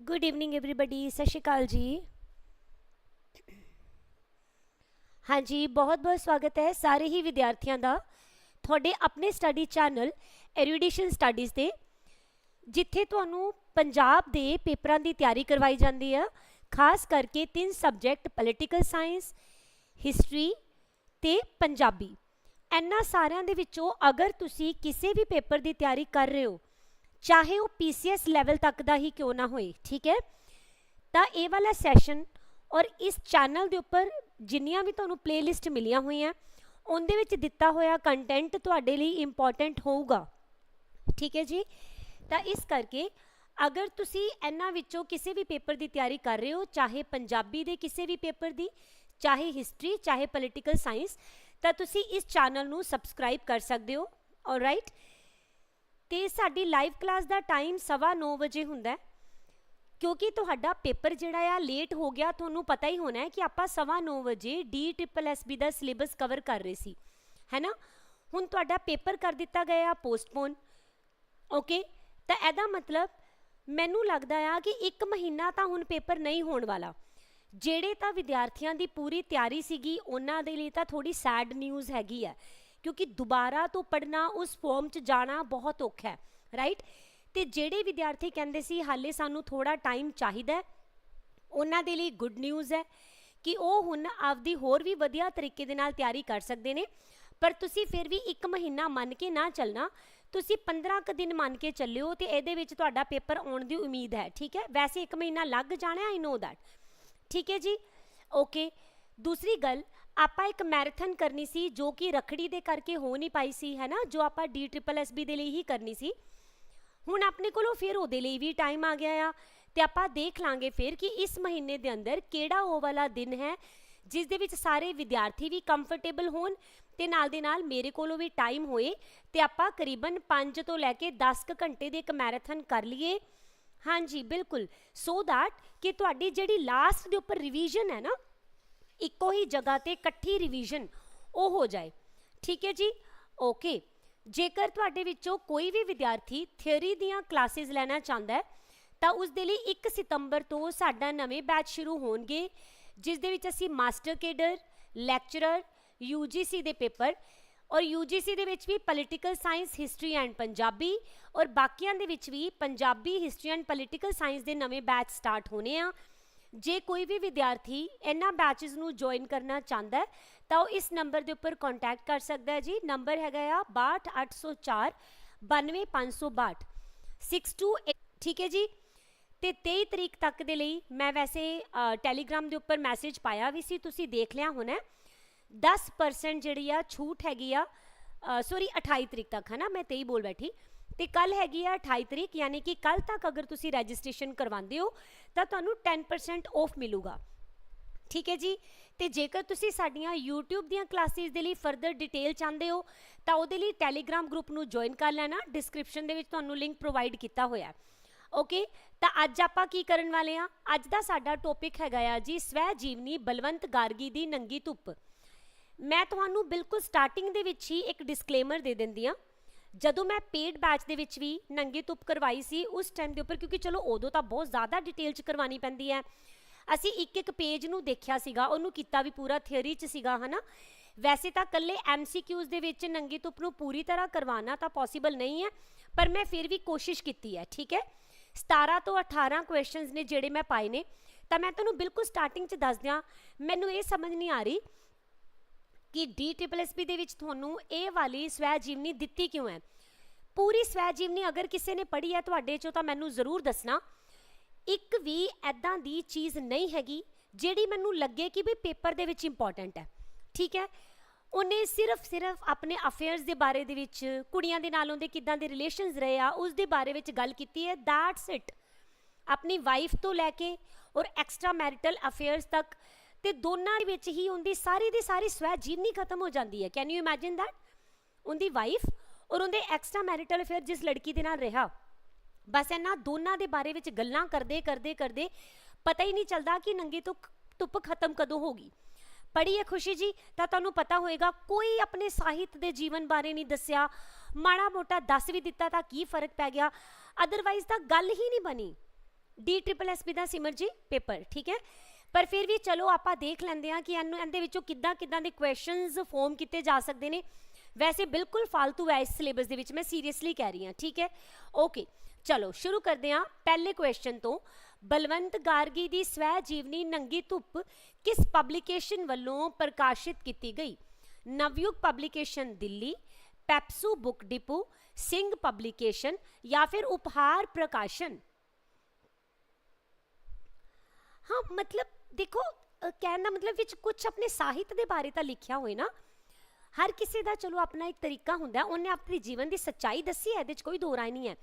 Good evening everybody ਸਤਿ ਸ਼੍ਰੀ ਅਕਾਲ ਜੀ ਹਾਂਜੀ ਬਹੁਤ-ਬਹੁਤ ਸਵਾਗਤ ਹੈ ਸਾਰੇ ਹੀ ਵਿਦਿਆਰਥੀਆਂ ਦਾ ਤੁਹਾਡੇ ਆਪਣੇ ਸਟੱਡੀ ਚੈਨਲ ਐਰੂਡੀਸ਼ਨ ਸਟੱਡੀਜ਼ ਤੇ ਜਿੱਥੇ ਤੁਹਾਨੂੰ ਪੰਜਾਬ ਦੇ ਪੇਪਰਾਂ ਦੀ ਤਿਆਰੀ ਕਰਵਾਈ ਜਾਂਦੀ ਹੈ ਖਾਸ ਕਰਕੇ ਤਿੰਨ ਸਬਜੈਕਟ ਪੋਲੀਟੀਕਲ ਸਾਇੰਸ ਹਿਸਟਰੀ ਤੇ ਪੰਜਾਬੀ ਇਹਨਾਂ ਸਾਰਿਆਂ ਦੇ ਵਿੱਚੋਂ ਅਗਰ ਤੁਸੀਂ ਕਿਸੇ ਵੀ ਪੇਪਰ ਦੀ ਤਿਆਰੀ ਕਰ ਰਹੇ ਹੋ ਚਾਹੇ ਉਹ ਪੀਸੀਐਸ ਲੈਵਲ ਤੱਕ ਦਾ ਹੀ ਕਿਉਂ ਨਾ ਹੋਏ, ਠੀਕ ਹੈ? ਤਾਂ ਇਹ ਵਾਲਾ ਸੈਸ਼ਨ ਔਰ ਇਸ ਚੈਨਲ ਦੇ ਉੱਪਰ ਜਿੰਨੀਆਂ ਵੀ ਤੁਹਾਨੂੰ ਪਲੇਲਿਸਟ ਮਿਲੀਆਂ ਹੋਈਆਂ, ਉਹਦੇ ਵਿੱਚ ਦਿੱਤਾ ਹੋਇਆ ਕੰਟੈਂਟ ਤੁਹਾਡੇ ਲਈ ਇੰਪੋਰਟੈਂਟ ਹੋਊਗਾ। ਠੀਕ ਹੈ ਜੀ? ਤਾਂ ਇਸ ਕਰਕੇ ਅਗਰ ਤੁਸੀਂ ਇਹਨਾਂ ਵਿੱਚੋਂ ਕਿਸੇ ਵੀ ਪੇਪਰ ਦੀ ਤਿਆਰੀ ਕਰ ਰਹੇ ਹੋ, ਚਾਹੇ ਪੰਜਾਬੀ ਦੇ ਕਿਸੇ ਵੀ ਪੇਪਰ ਦੀ, ਚਾਹੇ ਹਿਸਟਰੀ ਚਾਹੇ ਪੋਲੀਟੀਕਲ ਸਾਇੰਸ ਤਾਂ ਤੁਸੀਂ ਇਸ ਚੈਨਲ ਨੂੰ ਸਬਸਕ੍ਰਾਈਬ ਕਰ ਸਕਦੇ ਹੋ ਆਲਰਾਈਟ ਤੇ ਸਾਡੀ ਲਾਈਵ ਕਲਾਸ ਦਾ ਟਾਈਮ 9:30 ਵਜੇ ਹੁੰਦਾ ਕਿਉਂਕਿ ਤੁਹਾਡਾ ਪੇਪਰ ਜਿਹੜਾ ਆ ਲੇਟ ਹੋ ਗਿਆ, ਤੁਹਾਨੂੰ ਪਤਾ ਹੀ ਹੋਣਾ ਹੈ ਕਿ ਆਪਾਂ 9:30 ਵਜੇ ਡੀ ਟ੍ਰਿਪਲ ਐੱਸ ਬੀ ਦਾ ਸਿਲੇਬਸ ਕਵਰ ਕਰ ਰਹੇ ਸੀ। ਹੈਨਾ? ਹੁਣ ਤੁਹਾਡਾ ਪੇਪਰ ਕਰ ਦਿੱਤਾ ਗਿਆ ਆ ਪੋਸਟਪੋਨ ਓਕੇ ਤਾਂ ਇਹਦਾ ਮਤਲਬ ਮੈਨੂੰ ਲੱਗਦਾ ਆ ਕਿ 1 ਮਹੀਨਾ ਤਾਂ ਹੁਣ ਪੇਪਰ ਨਹੀਂ ਹੋਣ ਵਾਲਾ। ਜਿਹੜੇ ਤਾਂ ਵਿਦਿਆਰਥੀਆਂ ਦੀ ਪੂਰੀ ਤਿਆਰੀ ਸੀਗੀ, ਉਹਨਾਂ ਦੇ ਲਈ ਤਾਂ ਥੋੜੀ ਸੈਡ ਨਿਊਜ਼ ਹੈਗੀ ਆ। ਕਿਉਂਕਿ ਦੁਬਾਰਾ ਤੋਂ ਪੜਨਾ ਉਸ ਫਾਰਮ 'ਚ ਜਾਣਾ ਬਹੁਤ ਔਖਾ ਹੈ ਰਾਈਟ ਤੇ ਜਿਹੜੇ ਵਿਦਿਆਰਥੀ ਕਹਿੰਦੇ ਸੀ, ਹਾਲੇ ਸਾਨੂੰ ਥੋੜਾ ਟਾਈਮ ਚਾਹੀਦਾ ਹੈ, ਉਹਨਾਂ ਦੇ ਲਈ ਗੁੱਡ ਨਿਊਜ਼ ਹੈ ਕਿ ਉਹ ਹੁਣ ਆਪਦੀ ਹੋਰ ਵੀ ਵਧੀਆ ਤਰੀਕੇ ਦੇ ਨਾਲ ਤਿਆਰੀ ਕਰ ਸਕਦੇ ਨੇ। ਪਰ ਤੁਸੀਂ ਫਿਰ ਵੀ 1 ਮਹੀਨਾ ਮੰਨ ਕੇ ਨਾ ਚੱਲਣਾ, ਤੁਸੀਂ 15 ਕ ਦਿਨ ਮੰਨ ਕੇ ਚੱਲਿਓ ਤੇ ਇਹਦੇ ਵਿੱਚ ਤੁਹਾਡਾ ਪੇਪਰ ਆਉਣ ਦੀ ਉਮੀਦ ਹੈ, ਠੀਕ ਹੈ? ਵੈਸੇ 1 ਮਹੀਨਾ ਲੱਗ ਜਾਣਾ ਆਈ ਨੋ ਦੈਟ ਠੀਕ ਹੈ ਜੀ? ਓਕੇ ਦੂਸਰੀ ਗੱਲ ਆਪਾਂ ਇੱਕ ਮੈਰਾਥਨ ਕਰਨੀ ਸੀ ਜੋ ਕਿ ਰਖੜੀ ਦੇ ਕਰਕੇ ਹੋ ਨਹੀਂ ਪਾਈ ਸੀ, ਹੈ ਨਾ? ਜੋ ਆਪਾਂ ਡੀ ਟ੍ਰਿਪਲ ਐੱਸ ਬੀ ਦੇ ਲਈ ਹੀ ਕਰਨੀ ਸੀ। ਹੁਣ ਆਪਣੇ ਕੋਲੋਂ ਫਿਰ ਉਹਦੇ ਲਈ ਵੀ ਟਾਈਮ ਆ ਗਿਆ ਆ ਤੇ ਆਪਾਂ ਦੇਖ ਲਾਂਗੇ ਫਿਰ ਕਿ ਇਸ ਮਹੀਨੇ ਦੇ ਅੰਦਰ ਕਿਹੜਾ ਉਹ ਵਾਲਾ ਦਿਨ ਹੈ, ਜਿਸ ਦੇ ਵਿੱਚ ਸਾਰੇ ਵਿਦਿਆਰਥੀ ਵੀ ਕੰਫਰਟੇਬਲ ਹੋਣ ਤੇ ਨਾਲ ਦੇ ਨਾਲ ਮੇਰੇ ਕੋਲੋਂ ਵੀ ਟਾਈਮ ਹੋਏ ਤੇ ਆਪਾਂ ਕਰੀਬਨ 5 ਤੋਂ ਲੈ ਕੇ 10 ਕੁ ਘੰਟੇ ਦੇ ਇੱਕ ਮੈਰਾਥਨ ਕਰ ਲਈਏ। ਹਾਂਜੀ, ਬਿਲਕੁਲ। ਸੋ ਦੈਟ ਕਿ ਤੁਹਾਡੀ ਜਿਹੜੀ ਲਾਸਟ ਦੇ ਉੱਪਰ ਰਿਵੀਜ਼ਨ ਹੈ ਨਾ ਇੱਕੋ ਹੀ ਜਗ੍ਹਾ ਤੇ ਇਕੱਠੀ ਰਿਵੀਜ਼ਨ ਉਹ ਹੋ ਜਾਏ। ਠੀਕ ਹੈ ਜੀ? ਓਕੇ ਜੇਕਰ ਤੁਹਾਡੇ ਵਿੱਚੋਂ ਕੋਈ ਵੀ ਵਿਦਿਆਰਥੀ ਥਿਉਰੀ ਦੀਆਂ ਕਲਾਸਿਸ ਲੈਣਾ ਚਾਹੁੰਦਾ ਹੈ, ਤਾਂ ਉਸ ਦੇ ਲਈ 1 ਸਤੰਬਰ ਤੋਂ ਸਾਡਾ ਨਵੇਂ ਬੈਚ ਸ਼ੁਰੂ ਹੋਣਗੇ, ਜਿਸ ਦੇ ਵਿੱਚ ਅਸੀਂ ਮਾਸਟਰ ਕੇਡਰ ਲੈਕਚਰਰ UGC ਦੇ ਪੇਪਰ ਔਰ UGC ਦੇ ਵਿੱਚ ਵੀ political science history and Punjabi ਔਰ ਬਾਕੀਆਂ ਦੇ ਵਿੱਚ ਵੀ Punjabi history and political science ਦੇ ਨਵੇਂ ਬੈਚ ਸਟਾਰਟ ਹੋਣੇ ਆ। ਜੇ ਕੋਈ ਵੀ ਵਿਦਿਆਰਥੀ ਇਹਨਾਂ ਬੈਚਸ ਨੂੰ ਜੁਆਇਨ ਕਰਨਾ ਚਾਹੁੰਦਾ ਹੈ, ਤਾਂ ਉਹ ਇਸ ਨੰਬਰ ਦੇ ਉੱਪਰ ਕੰਟੈਕਟ ਕਰ ਸਕਦਾ ਹੈ ਜੀ। ਨੰਬਰ ਹੈਗਾ ਆ 62804 92562 628 ਠੀਕ ਹੈ ਜੀ? ਤੇ 23 ਤਰੀਕ ਤੱਕ ਦੇ ਲਈ ਮੈਂ ਵੈਸੇ ਟੈਲੀਗ੍ਰਾਮ ਦੇ ਉੱਪਰ ਮੈਸੇਜ ਪਾਇਆ ਵੀ ਸੀ, ਤੁਸੀਂ ਦੇਖ ਲਿਆ ਹੋਣਾ 10% ਜਿਹੜੀ ਆ ਛੂਟ ਹੈਗੀ ਆ ਸੌਰੀ 28 ਤਰੀਕ ਤੱਕ ਹੈ ਨਾ ਮੈਂ 23 ਬੋਲ ਬੈਠੀ। ਤੇ ਕੱਲ ਹੈਗੀ ਆ 28 ਤਰੀਕ, ਯਾਨੀ ਕਿ ਕੱਲ ਤੱਕ ਅਗਰ ਤੁਸੀਂ ਰਜਿਸਟ੍ਰੇਸ਼ਨ ਕਰਵਾਉਂਦੇ ਹੋ, ਤਾਂ ਤੁਹਾਨੂੰ 10% ਆਫ ਮਿਲੂਗਾ। ਠੀਕ ਹੈ ਜੀ? ਤੇ ਜੇਕਰ ਤੁਸੀਂ ਸਾਡੀਆਂ YouTube ਦੀਆਂ ਕਲਾਸਿਸ ਦੇ ਲਈ ਫਰਦਰ ਡਿਟੇਲ ਚਾਹੁੰਦੇ ਹੋ, ਤਾਂ ਉਹਦੇ ਲਈ Telegram ਗਰੁੱਪ ਨੂੰ ਜੁਆਇਨ ਕਰ ਲੈਣਾ। ਡਿਸਕ੍ਰਿਪਸ਼ਨ ਦੇ ਵਿੱਚ ਤੁਹਾਨੂੰ ਲਿੰਕ ਪ੍ਰੋਵਾਈਡ ਕੀਤਾ ਹੋਇਆ ਹੈ। ਓਕੇ ਤਾਂ ਅੱਜ ਆਪਾਂ ਕੀ ਕਰਨ ਵਾਲੇ ਆ ਅੱਜ ਦਾ ਸਾਡਾ ਟੌਪਿਕ ਹੈਗਾ ਆ ਜੀ, ਸਵੈ ਜੀਵਨੀ ਬਲਵੰਤ ਗਾਰਗੀ ਦੀ ਨੰਗੀ ਧੁੱਪ। ਮੈਂ ਤੁਹਾਨੂੰ ਬਿਲਕੁਲ ਸਟਾਰਟਿੰਗ ਦੇ ਵਿੱਚ ਹੀ ਇੱਕ ਡਿਸਕਲੇਮਰ ਦੇ ਦਿੰਦੀ ਆ ਜਦੋਂ ਮੈਂ ਪੇਡ ਬੈਚ ਦੇ ਵਿੱਚ ਵੀ ਨੰਗੀ ਧੁੱਪ ਕਰਵਾਈ ਸੀ ਉਸ ਟਾਈਮ ਦੇ ਉੱਪਰ, ਕਿਉਂਕਿ ਚਲੋ ਉਦੋਂ ਤਾਂ ਬਹੁਤ ਜ਼ਿਆਦਾ ਡਿਟੇਲ ਚ ਕਰਵਾਣੀ ਪੈਂਦੀ ਹੈ। ਅਸੀਂ ਇੱਕ ਇੱਕ ਪੇਜ ਨੂੰ ਦੇਖਿਆ ਸੀਗਾ, ਉਹਨੂੰ ਕੀਤਾ ਵੀ ਪੂਰਾ ਥਿਅਰੀ ਚ ਸੀਗਾ, ਹਨਾ? ਵੈਸੇ ਤਾਂ ਕੱਲੇ ਐਮਸੀਕਿਊਜ਼ ਦੇ ਵਿੱਚ ਨੰਗੀ ਧੁੱਪ ਨੂੰ ਪੂਰੀ ਤਰ੍ਹਾਂ ਕਰਵਾਉਣਾ ਤਾਂ ਪੋਸੀਬਲ ਨਹੀਂ ਹੈ, ਪਰ ਮੈਂ ਫਿਰ ਵੀ ਕੋਸ਼ਿਸ਼ ਕੀਤੀ ਹੈ, ਠੀਕ ਹੈ? 17 ਤੋਂ 18 ਕੁਐਸਚਨਸ ਨੇ ਜਿਹੜੇ ਮੈਂ ਪਾਏ ਨੇ। ਤਾਂ ਮੈਂ ਤੁਹਾਨੂੰ ਬਿਲਕੁਲ ਸਟਾਰਟਿੰਗ ਚ ਦੱਸ ਦਿਆਂ ਮੈਨੂੰ ਇਹ ਸਮਝ ਨਹੀਂ ਆ ਰਹੀ ਕਿ DSSB ਦੇ ਵਿੱਚ ਤੁਹਾਨੂੰ ਇਹ ਵਾਲੀ ਸਵੈ ਜੀਵਨੀ ਦਿੱਤੀ ਕਿਉਂ ਹੈ? ਪੂਰੀ ਸਵੈ ਜੀਵਨੀ ਅਗਰ ਕਿਸੇ ਨੇ ਪੜ੍ਹੀ ਹੈ ਤੁਹਾਡੇ ਚੋਂ ਤਾਂ ਮੈਨੂੰ ਜ਼ਰੂਰ ਦੱਸਣਾ। ਇੱਕ ਵੀ ਐਦਾਂ ਦੀ ਚੀਜ਼ ਨਹੀਂ ਹੈਗੀ ਜਿਹੜੀ ਮੈਨੂੰ ਲੱਗੇ ਕਿ ਵੀ ਪੇਪਰ ਦੇ ਵਿੱਚ ਇੰਪੋਰਟੈਂਟ ਹੈ। ਠੀਕ ਹੈ? ਉਹਨੇ ਸਿਰਫ ਸਿਰਫ ਆਪਣੇ ਅਫੇਅਰਸ ਦੇ ਬਾਰੇ ਦੇ ਵਿੱਚ, ਕੁੜੀਆਂ ਦੇ ਨਾਲ ਉਹਦੇ ਕਿਦਾਂ ਦੇ ਰਿਲੇਸ਼ਨਸ ਰਹੇ ਆ, ਉਸ ਦੇ ਬਾਰੇ ਵਿੱਚ ਗੱਲ ਕੀਤੀ ਹੈ। ਦੈਟਸ ਇਟ ਆਪਣੀ ਵਾਈਫ ਤੋਂ ਲੈ ਕੇ ਔਰ ਐਕਸਟਰਾ ਮੈਰਿਟਲ ਅਫੇਅਰਸ ਤੱਕ ਤੇ ਦੋਨਾਂ ਦੇ ਵਿੱਚ ਹੀ ਉਹਦੀ ਸਾਰੀ ਦੀ ਸਾਰੀ ਸਵੈ ਜੀਵਨੀ ਖਤਮ ਹੋ ਜਾਂਦੀ ਹੈ। ਕੈਨ ਯੂ ਇਮੇਜਿਨ ਦੈਟ ਉਹਦੀ ਵਾਈਫ ਔਰ ਉਹਦੇ ਐਕਸਟਰਾ ਮੈਰਿਟਲ ਅਫੇਅਰ ਜਿਸ ਲੜਕੀ ਦੇ ਨਾਲ ਰਿਹਾ, ਬਸ ਇਹਨਾਂ ਦੋਨਾਂ ਦੇ ਬਾਰੇ ਵਿੱਚ ਗੱਲਾਂ ਕਰਦੇ ਕਰਦੇ ਕਰਦੇ ਪਤਾ ਹੀ ਨਹੀਂ ਚੱਲਦਾ ਕਿ ਨੰਗੀ ਤੋਂ ਧੁੱਪ ਖਤਮ ਕਦੋਂ ਹੋਗੀ ਪੜ੍ਹੀ ਹੈ ਖੁਸ਼ੀ ਜੀ, ਤਾਂ ਤੁਹਾਨੂੰ ਪਤਾ ਹੋਏਗਾ, ਕੋਈ ਆਪਣੇ ਸਾਹਿਤ ਦੇ ਜੀਵਨ ਬਾਰੇ ਨਹੀਂ ਦੱਸਿਆ, ਮਾੜਾ ਮੋਟਾ ਦੱਸ ਵੀ ਦਿੱਤਾ ਤਾਂ ਕੀ ਫ਼ਰਕ ਪੈ ਗਿਆ। ਅਦਰਵਾਈਜ਼ ਤਾਂ ਗੱਲ ਹੀ ਨਹੀਂ ਬਣੀ। ਡੀ ਟ੍ਰਿਪਲ ਐਸ ਪੀ ਦਾ ਸਿਮਰ ਜੀ ਪੇਪਰ ਠੀਕ ਹੈ? ਪਰ ਫਿਰ ਵੀ ਚਲੋ ਆਪਾਂ ਦੇਖ ਲੈਂਦੇ ਹਾਂ ਕਿ ਇਹਨੂੰ ਇਹਦੇ ਵਿੱਚੋਂ ਕਿੱਦਾਂ ਕਿੱਦਾਂ ਦੇ ਕੁਐਸਚਨਸ ਫਾਰਮ ਕੀਤੇ ਜਾ ਸਕਦੇ ਨੇ। ਵੈਸੇ ਬਿਲਕੁਲ ਫालतू ਹੈ ਇਸ ਸਿਲੇਬਸ ਦੇ ਵਿੱਚ, ਮੈਂ ਸੀਰੀਅਸਲੀ ਕਹਿ ਰਹੀ ਹਾਂ, ਠੀਕ ਹੈ? ਓਕੇ ਚਲੋ ਸ਼ੁਰੂ ਕਰਦੇ ਹਾਂ ਪਹਿਲੇ ਕੁਐਸਚਨ ਤੋਂ। ਬਲਵੰਤ ਗਾਰਗੀ ਦੀ ਸਵੈ ਜੀਵਨੀ ਨੰਗੀ ਧੁੱਪ ਕਿਸ ਪਬਲੀਕੇਸ਼ਨ ਵੱਲੋਂ ਪ੍ਰਕਾਸ਼ਿਤ ਕੀਤੀ ਗਈ? Navyug publication Delhi, PEPSU book depot, Singh publication ਜਾਂ ਫਿਰ ਉਪਹਾਰ ਪ੍ਰਕਾਸ਼ਨ? ਹਾਂ, ਮਤਲਬ ਦੇਖੋ ਕਹਿਣ ਦਾ ਮਤਲਬ ਵਿੱਚ ਕੁਝ ਆਪਣੇ ਸਾਹਿਤ ਦੇ ਬਾਰੇ ਤਾਂ ਲਿਖਿਆ ਹੋਏ ਨਾ। ਹਰ ਕਿਸੇ ਦਾ ਚਲੋ ਆਪਣਾ ਇੱਕ ਤਰੀਕਾ ਹੁੰਦਾ ਉਹਨੇ ਆਪਣੇ ਜੀਵਨ ਦੀ ਸੱਚਾਈ ਦੱਸੀ ਹੈ, ਇਹਦੇ 'ਚ ਕੋਈ ਦੋ ਰਾਏ ਨਹੀਂ ਹੈ।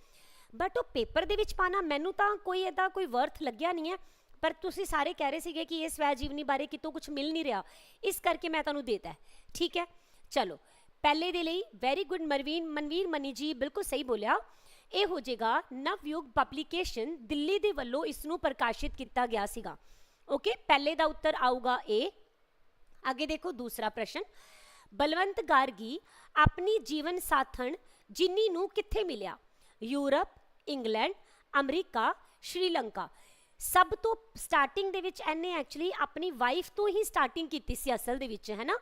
ਬਟ ਉਹ ਪੇਪਰ ਦੇ ਵਿੱਚ ਪਾਣਾ ਮੈਨੂੰ ਤਾਂ ਕੋਈ ਇਹਦਾ ਕੋਈ ਵਰਥ ਲੱਗਿਆ ਨਹੀਂ ਹੈ। ਪਰ ਤੁਸੀਂ ਸਾਰੇ ਕਹਿ ਰਹੇ ਸੀਗੇ ਕਿ ਇਹ ਸਵੈ ਜੀਵਨੀ ਬਾਰੇ ਕਿਤੋਂ ਕੁਝ ਮਿਲ ਨਹੀਂ ਰਿਹਾ। ਇਸ ਕਰਕੇ ਮੈਂ ਤੁਹਾਨੂੰ ਦੇਤਾ ਠੀਕ ਹੈ? ਚਲੋ, ਪਹਿਲੇ ਦੇ ਲਈ ਵੈਰੀ ਗੁੱਡ ਮਰਵੀਨ, ਮਨਵੀਰ ਮਨੀ ਜੀ ਬਿਲਕੁਲ ਸਹੀ ਬੋਲਿਆ। ਇਹ ਹੋ ਜਾਏਗਾ ਨਵਯੁਗ ਪਬਲੀਕੇਸ਼ਨ ਦਿੱਲੀ ਦੇ ਵੱਲੋਂ ਇਸ ਨੂੰ ਪ੍ਰਕਾਸ਼ਿਤ ਕੀਤਾ ਗਿਆ ਸੀਗਾ। ਓਕੇ ਪਹਿਲੇ ਦਾ ਉੱਤਰ ਆਊਗਾ ਏ ਅੱਗੇ ਦੇਖੋ ਦੂਸਰਾ ਪ੍ਰਸ਼ਨ। ਬਲਵੰਤ ਗਾਰਗੀ ਆਪਣੀ ਜੀਵਨ ਸਾਥਣ ਜਿੰਨੀ ਨੂੰ ਕਿੱਥੇ ਮਿਲਿਆ? Europe, England, America, Sri Lanka. ਸਭ ਤੋਂ ਸਟਾਰਟਿੰਗ ਦੇ ਵਿੱਚ ਇਹਨੇ ਐਕਚੁਅਲੀ ਆਪਣੀ ਵਾਈਫ ਤੋਂ ਹੀ ਸਟਾਰਟਿੰਗ ਕੀਤੀ ਸੀ ਅਸਲ ਦੇ ਵਿੱਚ ਹੈ ਨਾ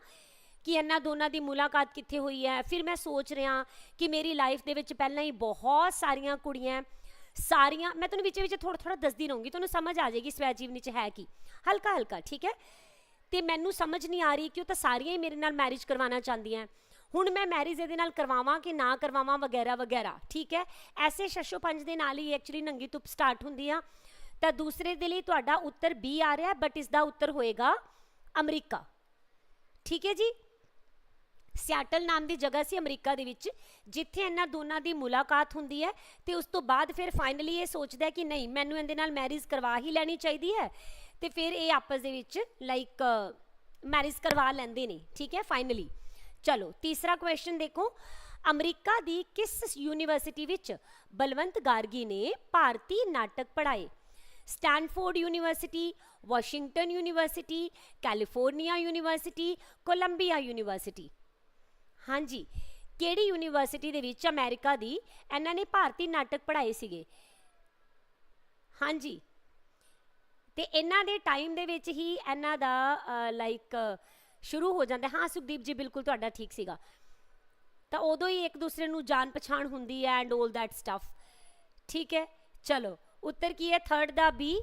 ਕਿ ਇਹਨਾਂ ਦੋਨਾਂ ਦੀ ਮੁਲਾਕਾਤ ਕਿੱਥੇ ਹੋਈ ਹੈ? ਫਿਰ ਮੈਂ ਸੋਚ ਰਿਹਾ ਕਿ ਮੇਰੀ ਲਾਈਫ ਦੇ ਵਿੱਚ ਪਹਿਲਾਂ ਹੀ ਬਹੁਤ ਸਾਰੀਆਂ ਕੁੜੀਆਂ ਸਾਰੀਆਂ, ਮੈਂ ਤੁਹਾਨੂੰ ਵਿੱਚ ਵਿੱਚ ਥੋੜਾ ਥੋੜਾ ਦੱਸਦੀ ਰਹੂੰਗੀ, ਤੁਹਾਨੂੰ ਸਮਝ ਆ ਜਾਏਗੀ ਸਵੈ ਜੀਵਨੀ ਚ ਹੈ ਕੀ। ਹਲਕਾ ਹਲਕਾ ਠੀਕ ਹੈ? ਤੇ ਮੈਨੂੰ ਸਮਝ ਨਹੀਂ ਆ ਰਹੀ ਕਿ ਉਹ ਤਾਂ ਸਾਰੀਆਂ ਹੀ ਮੇਰੇ ਨਾਲ ਮੈਰਿਜ ਕਰਵਾਉਣਾ ਚਾਹੁੰਦੀਆਂ ਹੁਣ ਮੈਂ ਮੈਰਿਜ ਇਹਦੇ ਨਾਲ ਕਰਵਾਵਾਂ ਕਿ ਨਾ ਕਰਵਾਵਾਂ, ਵਗੈਰਾ ਵਗੈਰਾ, ਠੀਕ ਹੈ? ਐਸੇ ਸ਼ਸ਼ੋ ਪੰਜ ਦੇ ਨਾਲ ਹੀ ਐਕਚੁਅਲੀ ਨੰਗੀ ਧੁੱਪ ਸਟਾਰਟ ਹੁੰਦੀ ਆ। ਤਾਂ ਦੂਸਰੇ ਦੇ ਲਈ ਤੁਹਾਡਾ ਉੱਤਰ ਬੀ ਆ ਰਿਹਾ ਬਟ ਇਸ ਦਾ ਉੱਤਰ ਹੋਏਗਾ ਅਮਰੀਕਾ। ਠੀਕ ਹੈ ਜੀ? ਸਿਆਟਲ ਨਾਮ ਦੀ ਜਗ੍ਹਾ ਸੀ ਅਮਰੀਕਾ ਦੇ ਵਿੱਚ, ਜਿੱਥੇ ਇਹਨਾਂ ਦੋਨਾਂ ਦੀ ਮੁਲਾਕਾਤ ਹੁੰਦੀ ਹੈ ਤੇ ਉਸ ਤੋਂ ਬਾਅਦ ਫਿਰ ਫਾਈਨਲੀ ਇਹ ਸੋਚਦਾ ਕਿ ਨਹੀਂ, ਮੈਨੂੰ ਇਹਦੇ ਨਾਲ ਮੈਰਿਜ ਕਰਵਾ ਹੀ ਲੈਣੀ ਚਾਹੀਦੀ ਹੈ ਤੇ ਫਿਰ ਇਹ ਆਪਸ ਦੇ ਵਿੱਚ ਲਾਈਕ ਮੈਰਿਜ ਕਰਵਾ ਲੈਂਦੇ ਨੇ, ਠੀਕ ਹੈ ਫਾਈਨਲੀ ਚਲੋ, ਤੀਸਰਾ ਕੁਐਸਚਨ ਦੇਖੋ। ਅਮਰੀਕਾ ਦੀ ਕਿਸ ਯੂਨੀਵਰਸਿਟੀ ਵਿੱਚ ਬਲਵੰਤ ਗਾਰਗੀ ਨੇ ਭਾਰਤੀ ਨਾਟਕ ਪੜ੍ਹਾਏ? Stanford university, Washington university, California university, Columbia university. ਹਾਂਜੀ। ਕਿਹੜੀ ਯੂਨੀਵਰਸਿਟੀ ਦੇ ਵਿੱਚ ਅਮਰੀਕਾ ਦੀ ਇਹਨਾਂ ਨੇ ਭਾਰਤੀ ਨਾਟਕ ਪੜ੍ਹਾਏ ਸੀਗੇ? ਹਾਂਜੀ। ਤੇ ਇਹਨਾਂ ਦੇ ਟਾਈਮ ਦੇ ਵਿੱਚ ਹੀ ਇਹਨਾਂ ਦਾ ਲਾਈਕ ਸ਼ੁਰੂ ਹੋ ਜਾਂਦਾ। ਹਾਂ, ਸੁਖਦੀਪ ਜੀ, ਬਿਲਕੁਲ ਤੁਹਾਡਾ ਠੀਕ ਸੀਗਾ। ਤਾਂ ਉਦੋਂ ਹੀ ਇੱਕ ਦੂਸਰੇ ਨੂੰ ਜਾਣ ਪਛਾਣ ਹੁੰਦੀ ਹੈ ਐਂਡ 올 ਦੈਟ ਸਟਫ ਠੀਕ ਹੈ? ਚਲੋ, ਉੱਤਰ ਕੀ ਹੈ? ਥਰਡ ਦਾ ਬੀ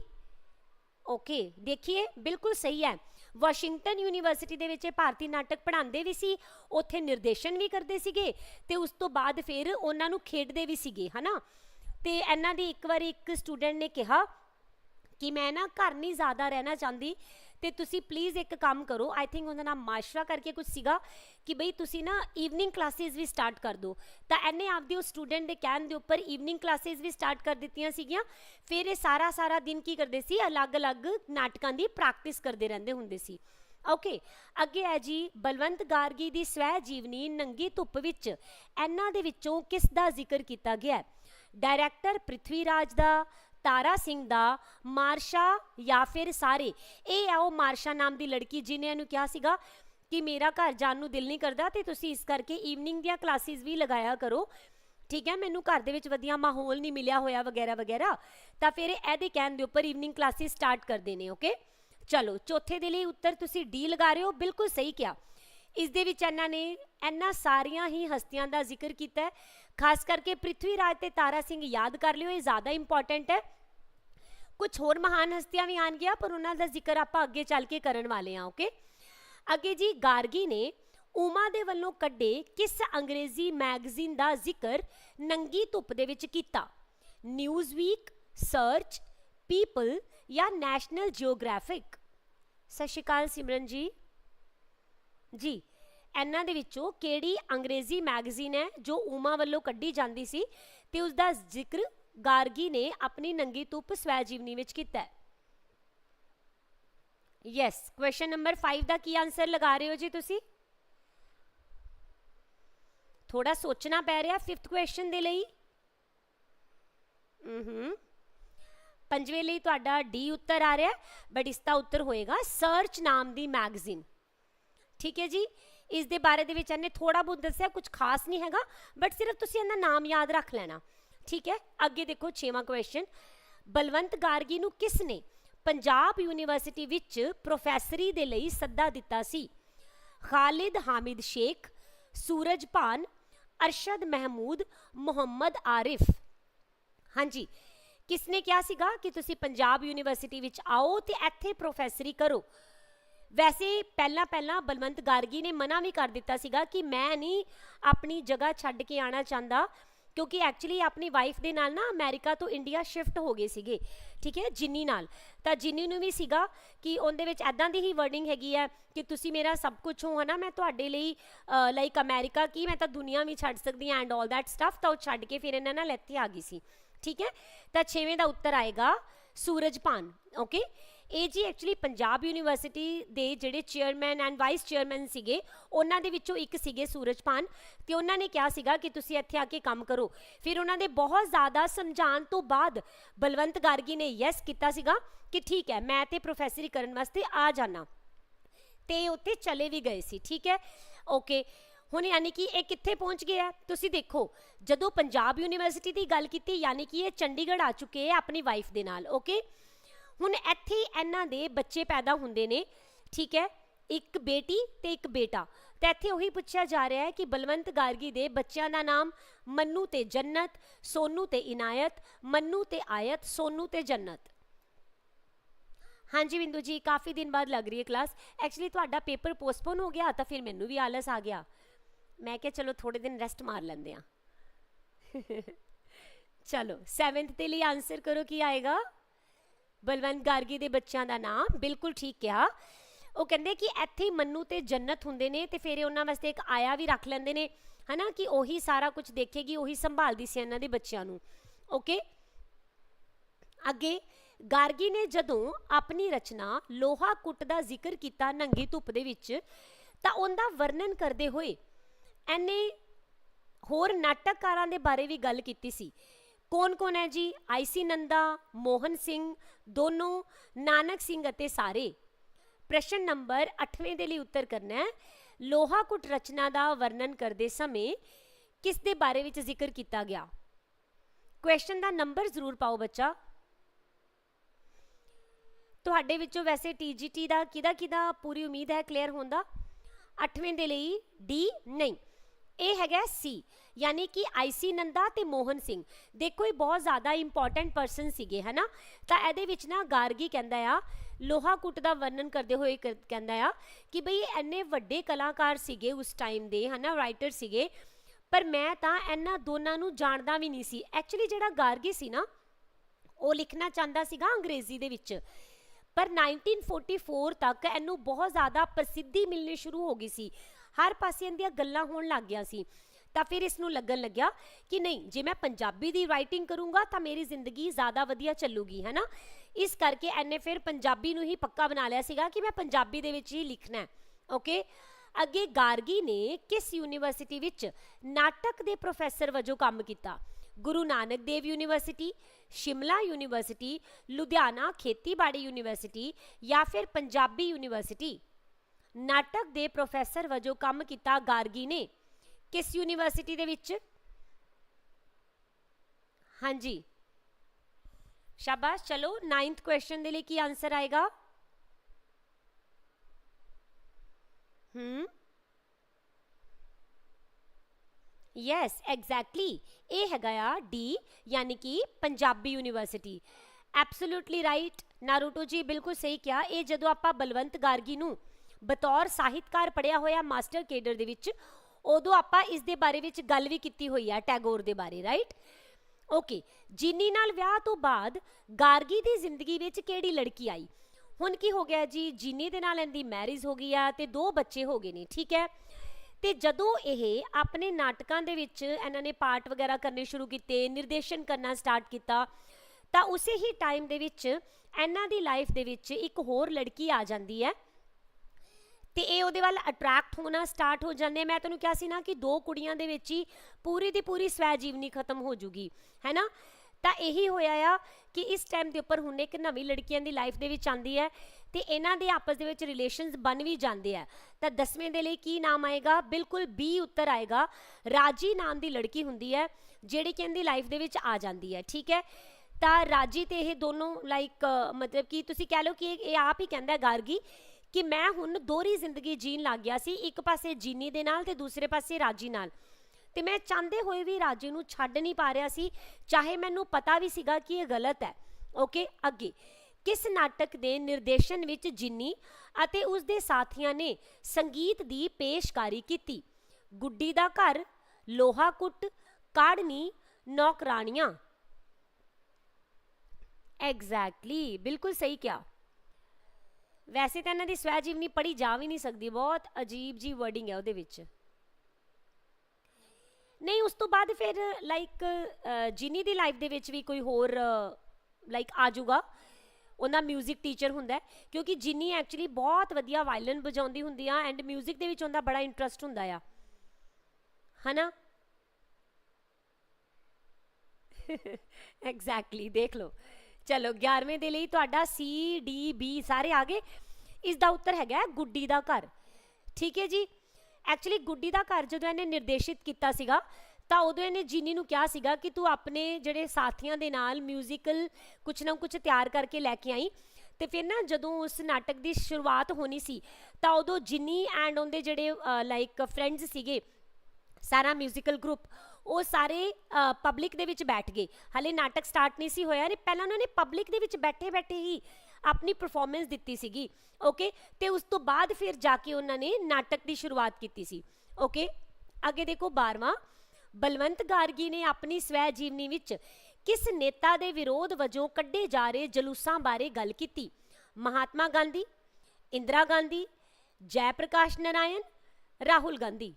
ਓਕੇ ਦੇਖੀਏ। ਬਿਲਕੁਲ ਸਹੀ ਹੈ। ਵਾਸ਼ਿੰਗਟਨ ਯੂਨੀਵਰਸਿਟੀ ਦੇ ਵਿੱਚ ਇਹ ਭਾਰਤੀ ਨਾਟਕ ਪੜ੍ਹਾਉਂਦੇ ਵੀ ਸੀ, ਉੱਥੇ ਨਿਰਦੇਸ਼ਨ ਵੀ ਕਰਦੇ ਸੀਗੇ ਤੇ ਉਸ ਤੋਂ ਬਾਅਦ ਫਿਰ ਉਹਨਾਂ ਨੂੰ ਖੇਡਦੇ ਵੀ ਸੀਗੇ, ਹਨਾ? ਤੇ ਇਹਨਾਂ ਦੀ ਇੱਕ ਵਾਰੀ ਇੱਕ ਸਟੂਡੈਂਟ ਨੇ ਕਿਹਾ ਕਿ ਮੈਂ ਨਾ ਘਰ ਨਹੀਂ ਜ਼ਿਆਦਾ ਰਹਿਣਾ ਚਾਹੁੰਦੀ ਤੇ ਤੁਸੀਂ ਪਲੀਜ਼ ਇੱਕ ਕੰਮ ਕਰੋ ਆਈ ਥਿੰਕ ਉਹਦਾ ਨਾਮ ਮਾਸ਼ਰਾ ਕਰਕੇ ਕੁਝ ਸੀਗਾ। ਕਿ ਬਈ ਤੁਸੀਂ ਨਾ ਈਵਨਿੰਗ ਕਲਾਸਿਸ ਵੀ ਸਟਾਰਟ ਕਰ ਦਿਓ। ਤਾਂ ਇਹਨੇ ਆਪਦੇ ਉਹ ਸਟੂਡੈਂਟ ਦੇ ਕਹਿਣ ਦੇ ਉੱਪਰ ਈਵਨਿੰਗ ਕਲਾਸਿਸ ਵੀ ਸਟਾਰਟ ਕਰ ਦਿੱਤੀਆਂ ਸੀਗੀਆਂ। ਫਿਰ ਇਹ ਸਾਰਾ ਸਾਰਾ ਦਿਨ ਕੀ ਕਰਦੇ ਸੀ? ਅਲੱਗ-ਅਲੱਗ ਨਾਟਕਾਂ ਦੀ ਪ੍ਰੈਕਟਿਸ ਕਰਦੇ ਰਹਿੰਦੇ ਹੁੰਦੇ ਸੀ। ਓਕੇ ਅੱਗੇ ਹੈ ਜੀ, ਬਲਵੰਤ ਗਾਰਗੀ ਦੀ ਸਵੈ ਜੀਵਨੀ ਨੰਗੀ ਧੁੱਪ ਵਿੱਚ ਇਹਨਾਂ ਦੇ ਵਿੱਚੋਂ ਕਿਸ ਦਾ ਜ਼ਿਕਰ ਕੀਤਾ ਗਿਆ? ਹੈ ਡਾਇਰੈਕਟਰ ਪ੍ਰਿਥਵੀ ਰਾਜ ਦਾ, ਤਾਰਾ ਸਿੰਘ ਦਾ, ਮਾਰਸ਼ਾ ਜਾਂ ਫਿਰ ਸਾਰੇ? ਇਹ ਆ ਉਹ ਮਾਰਸ਼ਾ ਨਾਮ ਦੀ ਲੜਕੀ ਜਿਹਨੇ ਇਹਨੂੰ ਕਿਹਾ ਸੀਗਾ ਕਿ ਮੇਰਾ ਘਰ ਜਾਣ ਨੂੰ ਦਿਲ ਨਹੀਂ ਕਰਦਾ ਤੇ ਤੁਸੀਂ ਇਸ ਕਰਕੇ ਈਵਨਿੰਗ ਦੀਆਂ ਕਲਾਸਿਸ ਵੀ ਲਗਾਇਆ ਕਰੋ। ਠੀਕ ਹੈ, ਮੈਨੂੰ ਘਰ ਦੇ ਵਿੱਚ ਵਧੀਆ ਮਾਹੌਲ ਨਹੀਂ ਮਿਲਿਆ ਹੋਇਆ ਵਗੈਰਾ ਵਗੈਰਾ। ਤਾਂ ਫਿਰ ਇਹਦੇ ਕਹਿਣ ਦੇ ਉੱਪਰ ਈਵਨਿੰਗ ਕਲਾਸਿਸ ਸਟਾਰਟ ਕਰਦੇ ਨੇ ਓਕੇ ਚਲੋ, ਚੌਥੇ ਦੇ ਲਈ ਉੱਤਰ ਤੁਸੀਂ ਡੀ ਲਗਾ ਰਹੇ ਹੋ, ਬਿਲਕੁਲ ਸਹੀ ਕਿਹਾ। ਇਸ ਦੇ ਵਿੱਚ ਇਹਨਾਂ ਨੇ ਇਹਨਾਂ ਸਾਰੀਆਂ ਹੀ ਹਸਤੀਆਂ ਦਾ ਜ਼ਿਕਰ ਕੀਤਾ ਹੈ। ਖਾਸ ਕਰਕੇ ਪ੍ਰਿਥਵੀ ਰਾਜ ਤੇ ਤਾਰਾ ਸਿੰਘ ਯਾਦ ਕਰ ਲਿਓ, ਇਹ ਜ਼ਿਆਦਾ ਇੰਪੋਰਟੈਂਟ ਹੈ। ਕੁਝ ਹੋਰ ਮਹਾਨ ਹਸਤੀਆਂ ਵੀ ਆਣਗੀਆਂ ਪਰ ਉਹਨਾਂ ਦਾ ਜ਼ਿਕਰ ਆਪਾਂ ਅੱਗੇ ਚੱਲ ਕੇ ਕਰਨ ਵਾਲੇ ਹਾਂ ਓਕੇ ਅੱਗੇ ਜੀ ਗਾਰਗੀ ਨੇ ਉਮਾ ਦੇ ਵੱਲੋਂ ਕੱਢੇ ਕਿਸ ਅੰਗਰੇਜ਼ੀ ਮੈਗਜ਼ੀਨ ਦਾ ਜ਼ਿਕਰ ਨੰਗੀ ਧੁੱਪ ਦੇ ਵਿੱਚ ਕੀਤਾ? ਨਿਊਜ਼ ਵੀਕ ਸਰਚ ਪੀਪਲ ਜਾਂ ਨੈਸ਼ਨਲ ਜੀਓਗ੍ਰਾਫਿਕ ਸਤਿ ਸ਼੍ਰੀ ਅਕਾਲ ਸਿਮਰਨ ਜੀ। ਜੀ, ਇਹਨਾਂ ਦੇ ਵਿੱਚੋਂ ਕਿਹੜੀ ਅੰਗਰੇਜ਼ੀ ਮੈਗਜ਼ੀਨ ਹੈ ਜੋ ਉਮਾ ਵੱਲੋਂ ਕੱਢੀ ਜਾਂਦੀ ਸੀ ਤੇ ਉਸ ਦਾ ਜ਼ਿਕਰ ਗਾਰਗੀ ਨੇ ਆਪਣੀ ਨੰਗੀ ਧੁੱਪ ਸਵੈ ਜੀਵਨੀ ਵਿੱਚ ਕੀਤਾ ਹੈ? ਯੈਸ ਕੁਐਸਚਨ ਨੰਬਰ 5 ਦਾ ਕੀ ਆਨਸਰ ਲਗਾ ਰਹੇ ਹੋ ਜੀ ਤੁਸੀਂ? ਥੋੜਾ ਸੋਚਣਾ ਪੈ ਰਿਹਾ ਫਿਫਥ ਕੁਐਸਚਨ ਦੇ ਲਈ। ਹੂੰ ਪੰਜਵੇਂ ਲਈ ਤੁਹਾਡਾ ਡੀ ਉੱਤਰ ਆ ਰਿਹਾ ਬਟ ਇਸ ਦਾ ਉੱਤਰ ਹੋਏਗਾ ਸਰਚ ਨਾਮ ਦੀ ਮੈਗਜ਼ੀਨ ਠੀਕ ਹੈ ਜੀ? ਇਸ ਦੇ ਬਾਰੇ ਦੇ ਵਿੱਚ ਇਹਨੇ ਥੋੜਾ ਬਹੁਤ ਦੱਸਿਆ ਕੁਝ ਖਾਸ ਨਹੀਂ ਹੈਗਾ ਬਟ ਸਿਰਫ ਤੁਸੀਂ ਇਹਦਾ ਨਾਮ ਯਾਦ ਰੱਖ ਲੈਣਾ। ਠੀਕ ਹੈ? ਅੱਗੇ ਦੇਖੋ 6ਵਾਂ ਕੁਐਸਚਨ ਬਲਵੰਤ ਗਾਰਗੀ ਨੂੰ ਕਿਸ ਨੇ ਪੰਜਾਬ ਯੂਨੀਵਰਸਿਟੀ ਵਿੱਚ ਪ੍ਰੋਫੈਸਰੀ ਦੇ ਲਈ ਸੱਦਾ ਦਿੱਤਾ ਸੀ। ਖਾਲਿਦ ਹਾਮਿਦ ਸ਼ੇਖ, ਸੂਰਜ ਭਾਨ, ਅਰਸ਼ਦ ਮਹਿਮੂਦ, ਮੁਹੰਮਦ ਆਰਿਫ। ਹਾਂਜੀ ਕਿਸ ਨੇ ਕਿਹਾ ਸੀਗਾ ਕਿ ਤੁਸੀਂ ਪੰਜਾਬ ਯੂਨੀਵਰਸਿਟੀ ਵਿੱਚ ਆਓ ਤੇ ਇੱਥੇ ਪ੍ਰੋਫੈਸਰੀ ਕਰੋ? ਵੈਸੇ ਪਹਿਲਾਂ ਪਹਿਲਾਂ ਬਲਵੰਤ ਗਾਰਗੀ ਨੇ ਮਨਾ ਵੀ ਕਰ ਦਿੱਤਾ ਸੀਗਾ ਕਿ ਮੈਂ ਨਹੀਂ ਆਪਣੀ ਜਗ੍ਹਾ ਛੱਡ ਕੇ ਆਣਾ ਚਾਹੁੰਦਾ। ਕਿਉਂਕਿ ਐਕਚੁਅਲੀ ਆਪਣੀ ਵਾਈਫ ਦੇ ਨਾਲ ਨਾ ਅਮਰੀਕਾ ਤੋਂ ਇੰਡੀਆ ਸ਼ਿਫਟ ਹੋ ਗਏ ਸੀਗੇ, ਠੀਕ ਹੈ, ਜਿੰਨੀ ਨਾਲ। ਤਾਂ ਜਿੰਨੀ ਨੂੰ ਵੀ ਸੀਗਾ ਕਿ ਉਹਦੇ ਵਿੱਚ ਐਦਾਂ ਦੀ ਹੀ ਵਰਡਿੰਗ ਹੈਗੀ ਹੈ ਕਿ ਤੁਸੀਂ ਮੇਰਾ ਸਭ ਕੁਝ ਹੋ, ਹਨਾ, ਮੈਂ ਤੁਹਾਡੇ ਲਈ ਲਾਈਕ ਅਮਰੀਕਾ ਕੀ, ਮੈਂ ਤਾਂ ਦੁਨੀਆ ਵੀ ਛੱਡ ਸਕਦੀ ਹਾਂ ਐਂਡ ਆਲ ਦੈਟ ਸਟਫ ਤਾਂ ਉਹ ਛੱਡ ਕੇ ਫਿਰ ਇਹਨਾਂ ਨਾਲ ਇੱਥੇ ਆ ਗਈ ਸੀ, ਠੀਕ ਹੈ। ਤਾਂ 6ਵੇਂ ਦਾ ਉੱਤਰ ਆਏਗਾ ਸੂਰਜਪਾਨ ਓਕੇ ਇਹ ਜੀ ਐਕਚੁਅਲੀ ਪੰਜਾਬ ਯੂਨੀਵਰਸਿਟੀ ਦੇ ਜਿਹੜੇ ਚੇਅਰਮੈਨ ਐਂਡ ਵਾਈਸ ਚੇਅਰਮੈਨ ਸੀਗੇ, ਉਹਨਾਂ ਦੇ ਵਿੱਚੋਂ ਇੱਕ ਸੀਗੇ ਸੂਰਜਪਾਨ। ਤੇ ਉਹਨਾਂ ਨੇ ਕਿਹਾ ਸੀਗਾ ਕਿ ਤੁਸੀਂ ਇੱਥੇ ਆ ਕੇ ਕੰਮ ਕਰੋ। ਫਿਰ ਉਹਨਾਂ ਦੇ ਬਹੁਤ ਜ਼ਿਆਦਾ ਸਮਝਾਉਣ ਤੋਂ ਬਾਅਦ ਬਲਵੰਤ ਗਾਰਗੀ ਨੇ ਯੈਸ ਕੀਤਾ ਸੀਗਾ ਕਿ ਠੀਕ ਹੈ, ਮੈਂ ਤੇ ਪ੍ਰੋਫੈਸਰੀ ਕਰਨ ਵਾਸਤੇ ਆ ਜਾਣਾ। ਤੇ ਉੱਥੇ ਚਲੇ ਵੀ ਗਏ ਸੀ, ਠੀਕ ਹੈ? ਓਕੇ ਹੁਣ ਯਾਨੀ ਕਿ ਇਹ ਕਿੱਥੇ ਪਹੁੰਚ ਗਿਆ? ਤੁਸੀਂ ਦੇਖੋ, ਜਦੋਂ ਪੰਜਾਬ ਯੂਨੀਵਰਸਿਟੀ ਦੀ ਗੱਲ ਕੀਤੀ, ਯਾਨੀ ਕਿ ਇਹ ਚੰਡੀਗੜ੍ਹ ਆ ਚੁੱਕੇ ਹੈ ਆਪਣੀ ਵਾਈਫ ਦੇ ਨਾਲ ਓਕੇ ਹੁਣ ਇੱਥੇ ਹੀ ਇਹਨਾਂ ਦੇ ਬੱਚੇ ਪੈਦਾ ਹੁੰਦੇ ਨੇ, ਠੀਕ ਹੈ, ਇੱਕ ਬੇਟੀ ਤੇ ਇੱਕ ਬੇਟਾ। ਤੇ ਇੱਥੇ ਉਹੀ ਪੁੱਛਿਆ ਜਾ ਰਿਹਾ ਹੈ ਕਿ ਬਲਵੰਤ ਗਾਰਗੀ ਦੇ ਬੱਚਿਆਂ ਦਾ ਨਾਮ ਮੰਨੂ ਤੇ ਜੰਨਤ, ਸੋਨੂ ਤੇ ਇਨਾਇਤ, ਮੰਨੂ ਤੇ ਆਇਤ, ਸੋਨੂ ਤੇ ਜੰਨਤ। ਹਾਂਜੀ ਬਿੰਦੂ ਜੀ, ਕਾਫੀ ਦਿਨ ਬਾਅਦ ਲੱਗ ਰਹੀ ਹੈ ਕਲਾਸ। ਐਕਚੁਅਲੀ ਤੁਹਾਡਾ ਪੇਪਰ ਪੋਸਟਪੋਨ ਹੋ ਗਿਆ, ਤਾਂ ਫਿਰ ਮੈਨੂੰ ਵੀ ਆਲਸ ਆ ਗਿਆ। ਮੈਂ ਕਿਹਾ ਚਲੋ ਥੋੜੇ ਦਿਨ ਰੈਸਟ ਮਾਰ ਲੈਂਦੇ ਆ ਚਲੋ 7th ਦੇ ਲਈ ਆਨਸਰ ਕਰੋ ਕੀ ਆਏਗਾ। ਬਲਵੰਤ ਗਾਰਗੀ ਦੇ ਬੱਚਿਆਂ ਦਾ ਨਾਮ ਬਿਲਕੁਲ ਠੀਕ ਕਿਹਾ। ਉਹ ਕਹਿੰਦੇ ਕਿ ਇੱਥੇ ਹੀ ਮੰਨੂ ਤੇ ਜੰਨਤ ਹੁੰਦੇ ਨੇ ਤੇ ਫਿਰ ਇਹ ਉਹਨਾਂ ਵਾਸਤੇ ਇੱਕ ਆਇਆ ਵੀ ਰੱਖ ਲੈਂਦੇ ਨੇ, ਹਨਾ, ਕਿ ਉਹੀ ਸਾਰਾ ਕੁਝ ਦੇਖੇਗੀ, ਉਹੀ ਸੰਭਾਲਦੀ ਸੀ ਇਹਨਾਂ ਦੇ ਬੱਚਿਆਂ ਨੂੰ। ਓਕੇ ਅੱਗੇ, ਗਾਰਗੀ ਨੇ ਜਦੋਂ ਆਪਣੀ ਰਚਨਾ ਲੋਹਾ ਕੁੱਟ ਦਾ ਜ਼ਿਕਰ ਕੀਤਾ ਨੰਗੀ ਧੁੱਪ ਦੇ ਵਿੱਚ, ਤਾਂ ਉਹਦਾ ਵਰਣਨ ਕਰਦੇ ਹੋਏ, ਐਨੇ ਹੋਰ ਨਾਟਕਕਾਰਾਂ ਦੇ ਬਾਰੇ ਵੀ ਗੱਲ ਕੀਤੀ ਸੀ। ਕੌਣ ਕੌਣ ਹੈ ਜੀ? ਆਈਸੀ ਨੰਦਾ, ਮੋਹਨ ਸਿੰਘ, ਦੋਨੋਂ, ਨਾਨਕ ਸਿੰਘ ਅਤੇ ਸਾਰੇ। ਪ੍ਰਸ਼ਨ ਨੰਬਰ 8ਵੇਂ ਦੇ ਲਈ ਉੱਤਰ ਕਰਨਾ ਹੈ। ਲੋਹਾ ਕੁੱਟ ਰਚਨਾ ਦਾ ਵਰਣਨ ਕਰਦੇ ਸਮੇਂ ਕਿਸ ਦੇ ਬਾਰੇ ਵਿੱਚ ਜ਼ਿਕਰ ਕੀਤਾ ਗਿਆ? ਕੁਐਸਚਨ ਦਾ ਨੰਬਰ ਜ਼ਰੂਰ ਪਾਓ ਬੱਚਾ। ਤੁਹਾਡੇ ਵਿੱਚੋਂ ਵੈਸੇ ਟੀਜੀਟੀ ਦਾ ਕਿਹਦਾ ਕਿਹਦਾ ਪੂਰੀ ਉਮੀਦ ਹੈ ਕਲੀਅਰ ਹੋਣ ਦਾ? 8ਵੇਂ ਦੇ ਲਈ ਡੀ ਨਹੀਂ। ਇਹ ਹੈਗਾ ਸੀ, ਯਾਨੀ ਕਿ ਆਈਸੀ ਨੰਦਾ ਤੇ ਮੋਹਨ ਸਿੰਘ। ਦੇਖੋ, ਇਹ ਬਹੁਤ ਜ਼ਿਆਦਾ ਇੰਪੋਰਟੈਂਟ ਪਰਸਨ ਸੀਗੇ, ਹਨਾ? ਤਾਂ ਇਹਦੇ ਵਿੱਚ ਨਾ ਗਾਰਗੀ ਕਹਿੰਦਾ ਆ, ਲੋਹਾ ਕੁੱਟ ਦਾ ਵਰਣਨ ਕਰਦੇ ਹੋਏ ਕ- ਕਹਿੰਦਾ ਆ ਕਿ ਬਈ ਇਹ ਇੰਨੇ ਵੱਡੇ ਕਲਾਕਾਰ ਸੀਗੇ ਉਸ ਟਾਈਮ ਦੇ, ਹਨਾ? ਰਾਈਟਰ ਸੀਗੇ। ਪਰ ਮੈਂ ਤਾਂ ਇਹਨਾਂ ਦੋਨਾਂ ਨੂੰ ਜਾਣਦਾ ਵੀ ਨਹੀਂ ਸੀ। ਐਕਚੁਅਲੀ ਜਿਹੜਾ ਗਾਰਗੀ ਸੀ ਨਾ, ਉਹ ਲਿਖਣਾ ਚਾਹੁੰਦਾ ਸੀਗਾ ਅੰਗਰੇਜ਼ੀ ਦੇ ਵਿੱਚ। ਪਰ 1944 ਤੱਕ ਇਹਨੂੰ ਬਹੁਤ ਜ਼ਿਆਦਾ ਪ੍ਰਸਿੱਧੀ ਮਿਲਣੀ ਸ਼ੁਰੂ ਹੋ ਗਈ ਸੀ। ਹਰ ਪਾਸੇ ਇਹਦੀਆਂ ਗੱਲਾਂ ਹੋਣ ਲੱਗ ਗਿਆ ਸੀ। ਤਾਂ ਫਿਰ ਇਸ ਨੂੰ ਲੱਗਣ ਲੱਗਿਆ ਕਿ ਨਹੀਂ, ਜੇ ਮੈਂ ਪੰਜਾਬੀ ਦੀ ਰਾਈਟਿੰਗ ਕਰੂੰਗਾ ਤਾਂ ਮੇਰੀ ਜ਼ਿੰਦਗੀ ਜ਼ਿਆਦਾ ਵਧੀਆ ਚੱਲੂਗੀ ਹੈਨਾ ਇਸ ਕਰਕੇ ਇਹਨੇ ਫਿਰ ਪੰਜਾਬੀ ਨੂੰ ਹੀ ਪੱਕਾ ਬਣਾ ਲਿਆ ਸੀਗਾ ਕਿ ਮੈਂ ਪੰਜਾਬੀ ਦੇ ਵਿੱਚ ਹੀ ਲਿਖਣਾ ਹੈ ਓਕੇ ਅੱਗੇ ਗਾਰਗੀ ਨੇ ਕਿਸ ਯੂਨੀਵਰਸਿਟੀ ਵਿੱਚ ਨਾਟਕ ਦੇ ਪ੍ਰੋਫੈਸਰ ਵਜੋਂ ਕੰਮ ਕੀਤਾ? ਗੁਰੂ ਨਾਨਕ ਦੇਵ ਯੂਨੀਵਰਸਿਟੀ, ਸ਼ਿਮਲਾ ਯੂਨੀਵਰਸਿਟੀ, ਲੁਧਿਆਣਾ ਖੇਤੀਬਾੜੀ ਯੂਨੀਵਰਸਿਟੀ ਜਾਂ ਫਿਰ ਪੰਜਾਬੀ ਯੂਨੀਵਰਸਿਟੀ? ਨਾਟਕ ਦੇ ਪ੍ਰੋਫੈਸਰ ਵਜੋਂ ਕੰਮ ਕੀਤਾ ਗਾਰਗੀ ਨੇ। ਕਿਸ ਯੂਨੀਵਰਸਿਟੀ ਦੇ ਵਿੱਚ? ਹਾਂਜੀ। ਸ਼ਾਬਾਸ਼, ਚਲੋ 9th ਕੁਐਸਚਨ ਦੇ ਲਈ ਕੀ ਆਨਸਰ ਆਏਗਾ? ਹਮ ਯੈਸ ਐਗਜ਼ੈਕਟਲੀ ਇਹ ਹੈਗਾ ਆ ਡੀ ਯਾਨੀ ਕਿ Punjabi university. Absolutely right Naruto ji, ਬਿਲਕੁਲ ਸਹੀ ਕਿਹਾ। ਇਹ ਜਦੋਂ ਆਪਾਂ ਬਲਵੰਤ ਗਾਰਗੀ ਨੂੰ ਬਤੌਰ ਸਾਹਿਤਕਾਰ ਪੜਿਆ ਹੋਇਆ ਮਾਸਟਰ ਕੇਡਰ ਦੇ ਵਿੱਚ, ਉਦੋਂ ਆਪਾਂ ਇਸ ਦੇ ਬਾਰੇ ਵਿੱਚ ਗੱਲ ਵੀ ਕੀਤੀ ਹੋਈ ਆ, ਟੈਗੋਰ ਦੇ ਬਾਰੇ ਰਾਈਟ ਓਕੇ ਜਿੰਨੀ ਨਾਲ ਵਿਆਹ ਤੋਂ ਬਾਅਦ ਗਾਰਗੀ ਦੀ ਜ਼ਿੰਦਗੀ ਵਿੱਚ ਕਿਹੜੀ ਲੜਕੀ ਆਈ? ਹੁਣ ਕੀ ਹੋ ਗਿਆ ਜੀ? ਜਿੰਨੀ ਦੇ ਨਾਲ ਇਹਦੀ ਮੈਰਿਜ ਹੋ ਗਈ ਆ ਤੇ ਦੋ ਬੱਚੇ ਹੋ ਗਏ ਨੇ, ਠੀਕ ਹੈ? ਤੇ ਜਦੋਂ ਇਹ ਆਪਣੇ ਨਾਟਕਾਂ ਦੇ ਵਿੱਚ ਇਹਨਾਂ ਨੇ ਪਾਰਟ ਵਗੈਰਾ ਕਰਨੇ ਸ਼ੁਰੂ ਕੀਤੇ, ਨਿਰਦੇਸ਼ਨ ਕਰਨਾ ਸਟਾਰਟ ਕੀਤਾ, ਤਾਂ ਉਸੇ ਹੀ ਟਾਈਮ ਦੇ ਵਿੱਚ ਇਹਨਾਂ ਦੀ ਲਾਈਫ ਦੇ ਵਿੱਚ ਇੱਕ ਹੋਰ ਲੜਕੀ ਆ ਜਾਂਦੀ ਹੈ। ਤੇ ਇਹ ਉਹਦੇ ਵੱਲ ਅਟਰੈਕਟ ਹੋਣਾ ਸਟਾਰਟ ਹੋ ਜਾਂਦੇ ਮੈਂ ਤੁਹਾਨੂੰ ਕਿਹਾ ਸੀ ਨਾ ਕਿ ਦੋ ਕੁੜੀਆਂ ਦੇ ਵਿੱਚ ਹੀ ਪੂਰੀ ਦੀ ਪੂਰੀ ਸਵੈ ਜੀਵਨੀ ਖਤਮ ਹੋ ਜੂਗੀ ਹੈਨਾ ਤਾਂ ਇਹੀ ਹੋਇਆ ਆ ਕਿ ਇਸ ਟਾਈਮ ਦੇ ਉੱਪਰ ਹੁਣ ਇੱਕ ਨਵੀਂ ਲੜਕੀਆਂ ਦੀ ਲਾਈਫ ਦੇ ਵਿੱਚ ਆਂਦੀ ਹੈ ਤੇ ਇਹਨਾਂ ਦੇ ਆਪਸ ਦੇ ਵਿੱਚ ਰਿਲੇਸ਼ਨਸ ਬਣ ਵੀ ਜਾਂਦੇ ਆ। ਤਾਂ ਦਸਵੇਂ ਦੇ ਲਈ ਕੀ ਨਾਮ ਆਏਗਾ? ਬਿਲਕੁਲ ਬੀ ਉੱਤਰ ਆਏਗਾ। ਰਾਜੀ ਨਾਮ ਦੀ ਲੜਕੀ ਹੁੰਦੀ ਹੈ, ਜਿਹੜੀ ਕਿ ਇਹਦੀ ਲਾਈਫ ਦੇ ਵਿੱਚ ਆ ਜਾਂਦੀ ਹੈ, ਠੀਕ ਹੈ? ਤਾਂ ਰਾਜੀ ਤੇ ਇਹ ਦੋਨੋਂ ਲਾਈਕ ਮਤਲਬ ਕਿ ਤੁਸੀਂ ਕਹਿ ਲਓ ਕਿ ਇਹ ਆਪ ਹੀ ਕਹਿੰਦਾ ਗਾਰਗੀ ਕਿ ਮੈਂ ਹੁਣ ਦੋਹਰੀ ਜ਼ਿੰਦਗੀ ਜੀਣ ਲੱਗ ਗਿਆ ਸੀ, ਇੱਕ ਪਾਸੇ ਜੀਨੀ ਦੇ ਨਾਲ ਤੇ ਦੂਸਰੇ ਪਾਸੇ ਰਾਜੀ ਨਾਲ। ਤੇ ਮੈਂ ਚਾਹੁੰਦੇ ਹੋਏ ਵੀ ਰਾਜੀ ਨੂੰ ਛੱਡ ਨਹੀਂ ਪਾ ਰਿਹਾ ਸੀ, ਚਾਹੇ ਮੈਨੂੰ ਪਤਾ ਵੀ ਸੀਗਾ ਕਿ ਇਹ ਗਲਤ ਹੈ। ਓਕੇ, ਅੱਗੇ। ਕਿਸ ਨਾਟਕ ਦੇ ਨਿਰਦੇਸ਼ਨ ਵਿੱਚ ਜਿੰਨੀ ਅਤੇ ਉਸ ਦੇ ਸਾਥੀਆਂ ਨੇ ਸੰਗੀਤ ਦੀ ਪੇਸ਼ਕਾਰੀ ਕੀਤੀ? ਗੁੱਡੀ ਦਾ ਘਰ, ਲੋਹਾ ਕੁੱਟ ਕਾੜਨੀ ਨੌਕਰਾਣੀਆਂ। ਐਗਜ਼ੈਕਟਲੀ ਬਿਲਕੁਲ ਸਹੀ ਕਿਹਾ। ਵੈਸੇ ਤਾਂ ਇਹਨਾਂ ਦੀ ਸਵੈ ਜੀਵਨੀ ਪੜ੍ਹੀ ਜਾ ਵੀ ਨਹੀਂ ਸਕਦੀ ਬਹੁਤ ਅਜੀਬ ਜੀ ਵਰਡਿੰਗ ਹੈ ਉਹਦੇ ਵਿੱਚ ਨਹੀਂ ਉਸ ਤੋਂ ਬਾਅਦ ਫਿਰ ਲਾਈਕ ਜਿਨੀ ਦੀ ਲਾਈਫ ਦੇ ਵਿੱਚ ਵੀ ਕੋਈ ਹੋਰ ਲਾਈਕ ਆ ਜਾਊਗਾ ਉਹਦਾ 뮤직 ਟੀਚਰ ਹੁੰਦਾ ਹੈ ਕਿਉਂਕਿ ਜਿਨੀ ਐਕਚੁਅਲੀ ਬਹੁਤ ਵਧੀਆ ਵਾਇਲਨ ਵਜਾਉਂਦੀ ਹੁੰਦੀ ਆ ਐਂਡ 뮤직 ਦੇ ਵਿੱਚ ਉਹਦਾ ਬੜਾ ਇੰਟਰਸਟ ਹੁੰਦਾ ਆ ਹਨਾ ਐਗਜ਼ੈਕਟਲੀ ਦੇਖ ਲਓ ਚਲੋ 11ਵੇਂ ਦੇ ਲਈ ਤੁਹਾਡਾ C, D, B ਸਾਰੇ ਆ ਗਏ। ਇਸ ਦਾ ਉੱਤਰ ਹੈਗਾ ਗੁੱਡੀ ਦਾ ਘਰ। ਠੀਕ ਹੈ ਜੀ? ਐਕਚੁਅਲੀ ਗੁੱਡੀ ਦਾ ਘਰ ਜਦੋਂ ਇਹਨੇ ਨਿਰਦੇਸ਼ਿਤ ਕੀਤਾ ਸੀਗਾ, ਤਾਂ ਉਦੋਂ ਇਹਨੇ ਜੀਨੀ ਨੂੰ ਕਿਹਾ ਸੀਗਾ ਕਿ ਤੂੰ ਆਪਣੇ ਜਿਹੜੇ ਸਾਥੀਆਂ ਦੇ ਨਾਲ ਮਿਊਜ਼ੀਕਲ ਕੁਛ ਨਾ ਕੁਛ ਤਿਆਰ ਕਰਕੇ ਲੈ ਕੇ ਆਈ। ਤੇ ਫਿਰ ਨਾ ਜਦੋਂ ਉਸ ਨਾਟਕ ਦੀ ਸ਼ੁਰੂਆਤ ਹੋਣੀ ਸੀ, ਤਾਂ ਉਦੋਂ ਜਿੰਨੀ ਐਂਡ ਉਹਦੇ ਜਿਹੜੇ ਲਾਈਕ ਫਰੈਂਡਸ ਸੀਗੇ, ਸਾਰਾ ਮਿਊਜ਼ੀਕਲ ਗਰੁੱਪ ਉਹ ਸਾਰੇ ਪਬਲਿਕ ਦੇ ਵਿੱਚ ਬੈਠ ਗਏ। ਹਲੇ ਨਾਟਕ ਸਟਾਰਟ ਨਹੀਂ ਸੀ ਹੋਇਆ ਨੇ, ਪਹਿਲਾਂ ਉਹਨਾਂ ਨੇ ਪਬਲਿਕ ਦੇ ਵਿੱਚ ਬੈਠੇ ਬੈਠੇ ਹੀ ਆਪਣੀ ਪਰਫਾਰਮੈਂਸ ਦਿੱਤੀ ਸੀਗੀ ਓਕੇ ਤੇ ਉਸ ਤੋਂ ਬਾਅਦ ਫਿਰ ਜਾ ਕੇ ਉਹਨਾਂ ਨੇ ਨਾਟਕ ਦੀ ਸ਼ੁਰੂਆਤ ਕੀਤੀ ਸੀ ਓਕੇ ਅੱਗੇ ਦੇਖੋ 12ਵਾਂ ਬਲਵੰਤ ਗਾਰਗੀ ਨੇ ਆਪਣੀ ਸਵੈ ਜੀਵਨੀ ਵਿੱਚ ਕਿਸ ਨੇਤਾ ਦੇ ਵਿਰੋਧ ਵਜੋਂ ਕੱਢੇ ਜਾ ਰਹੇ ਜਲੂਸਾਂ ਬਾਰੇ ਗੱਲ ਕੀਤੀ? ਮਹਾਤਮਾ ਗਾਂਧੀ, ਇੰਦਰਾ ਗਾਂਧੀ ਜੈ ਪ੍ਰਕਾਸ਼ ਨਾਰਾਇਣ, ਰਾਹੁਲ ਗਾਂਧੀ।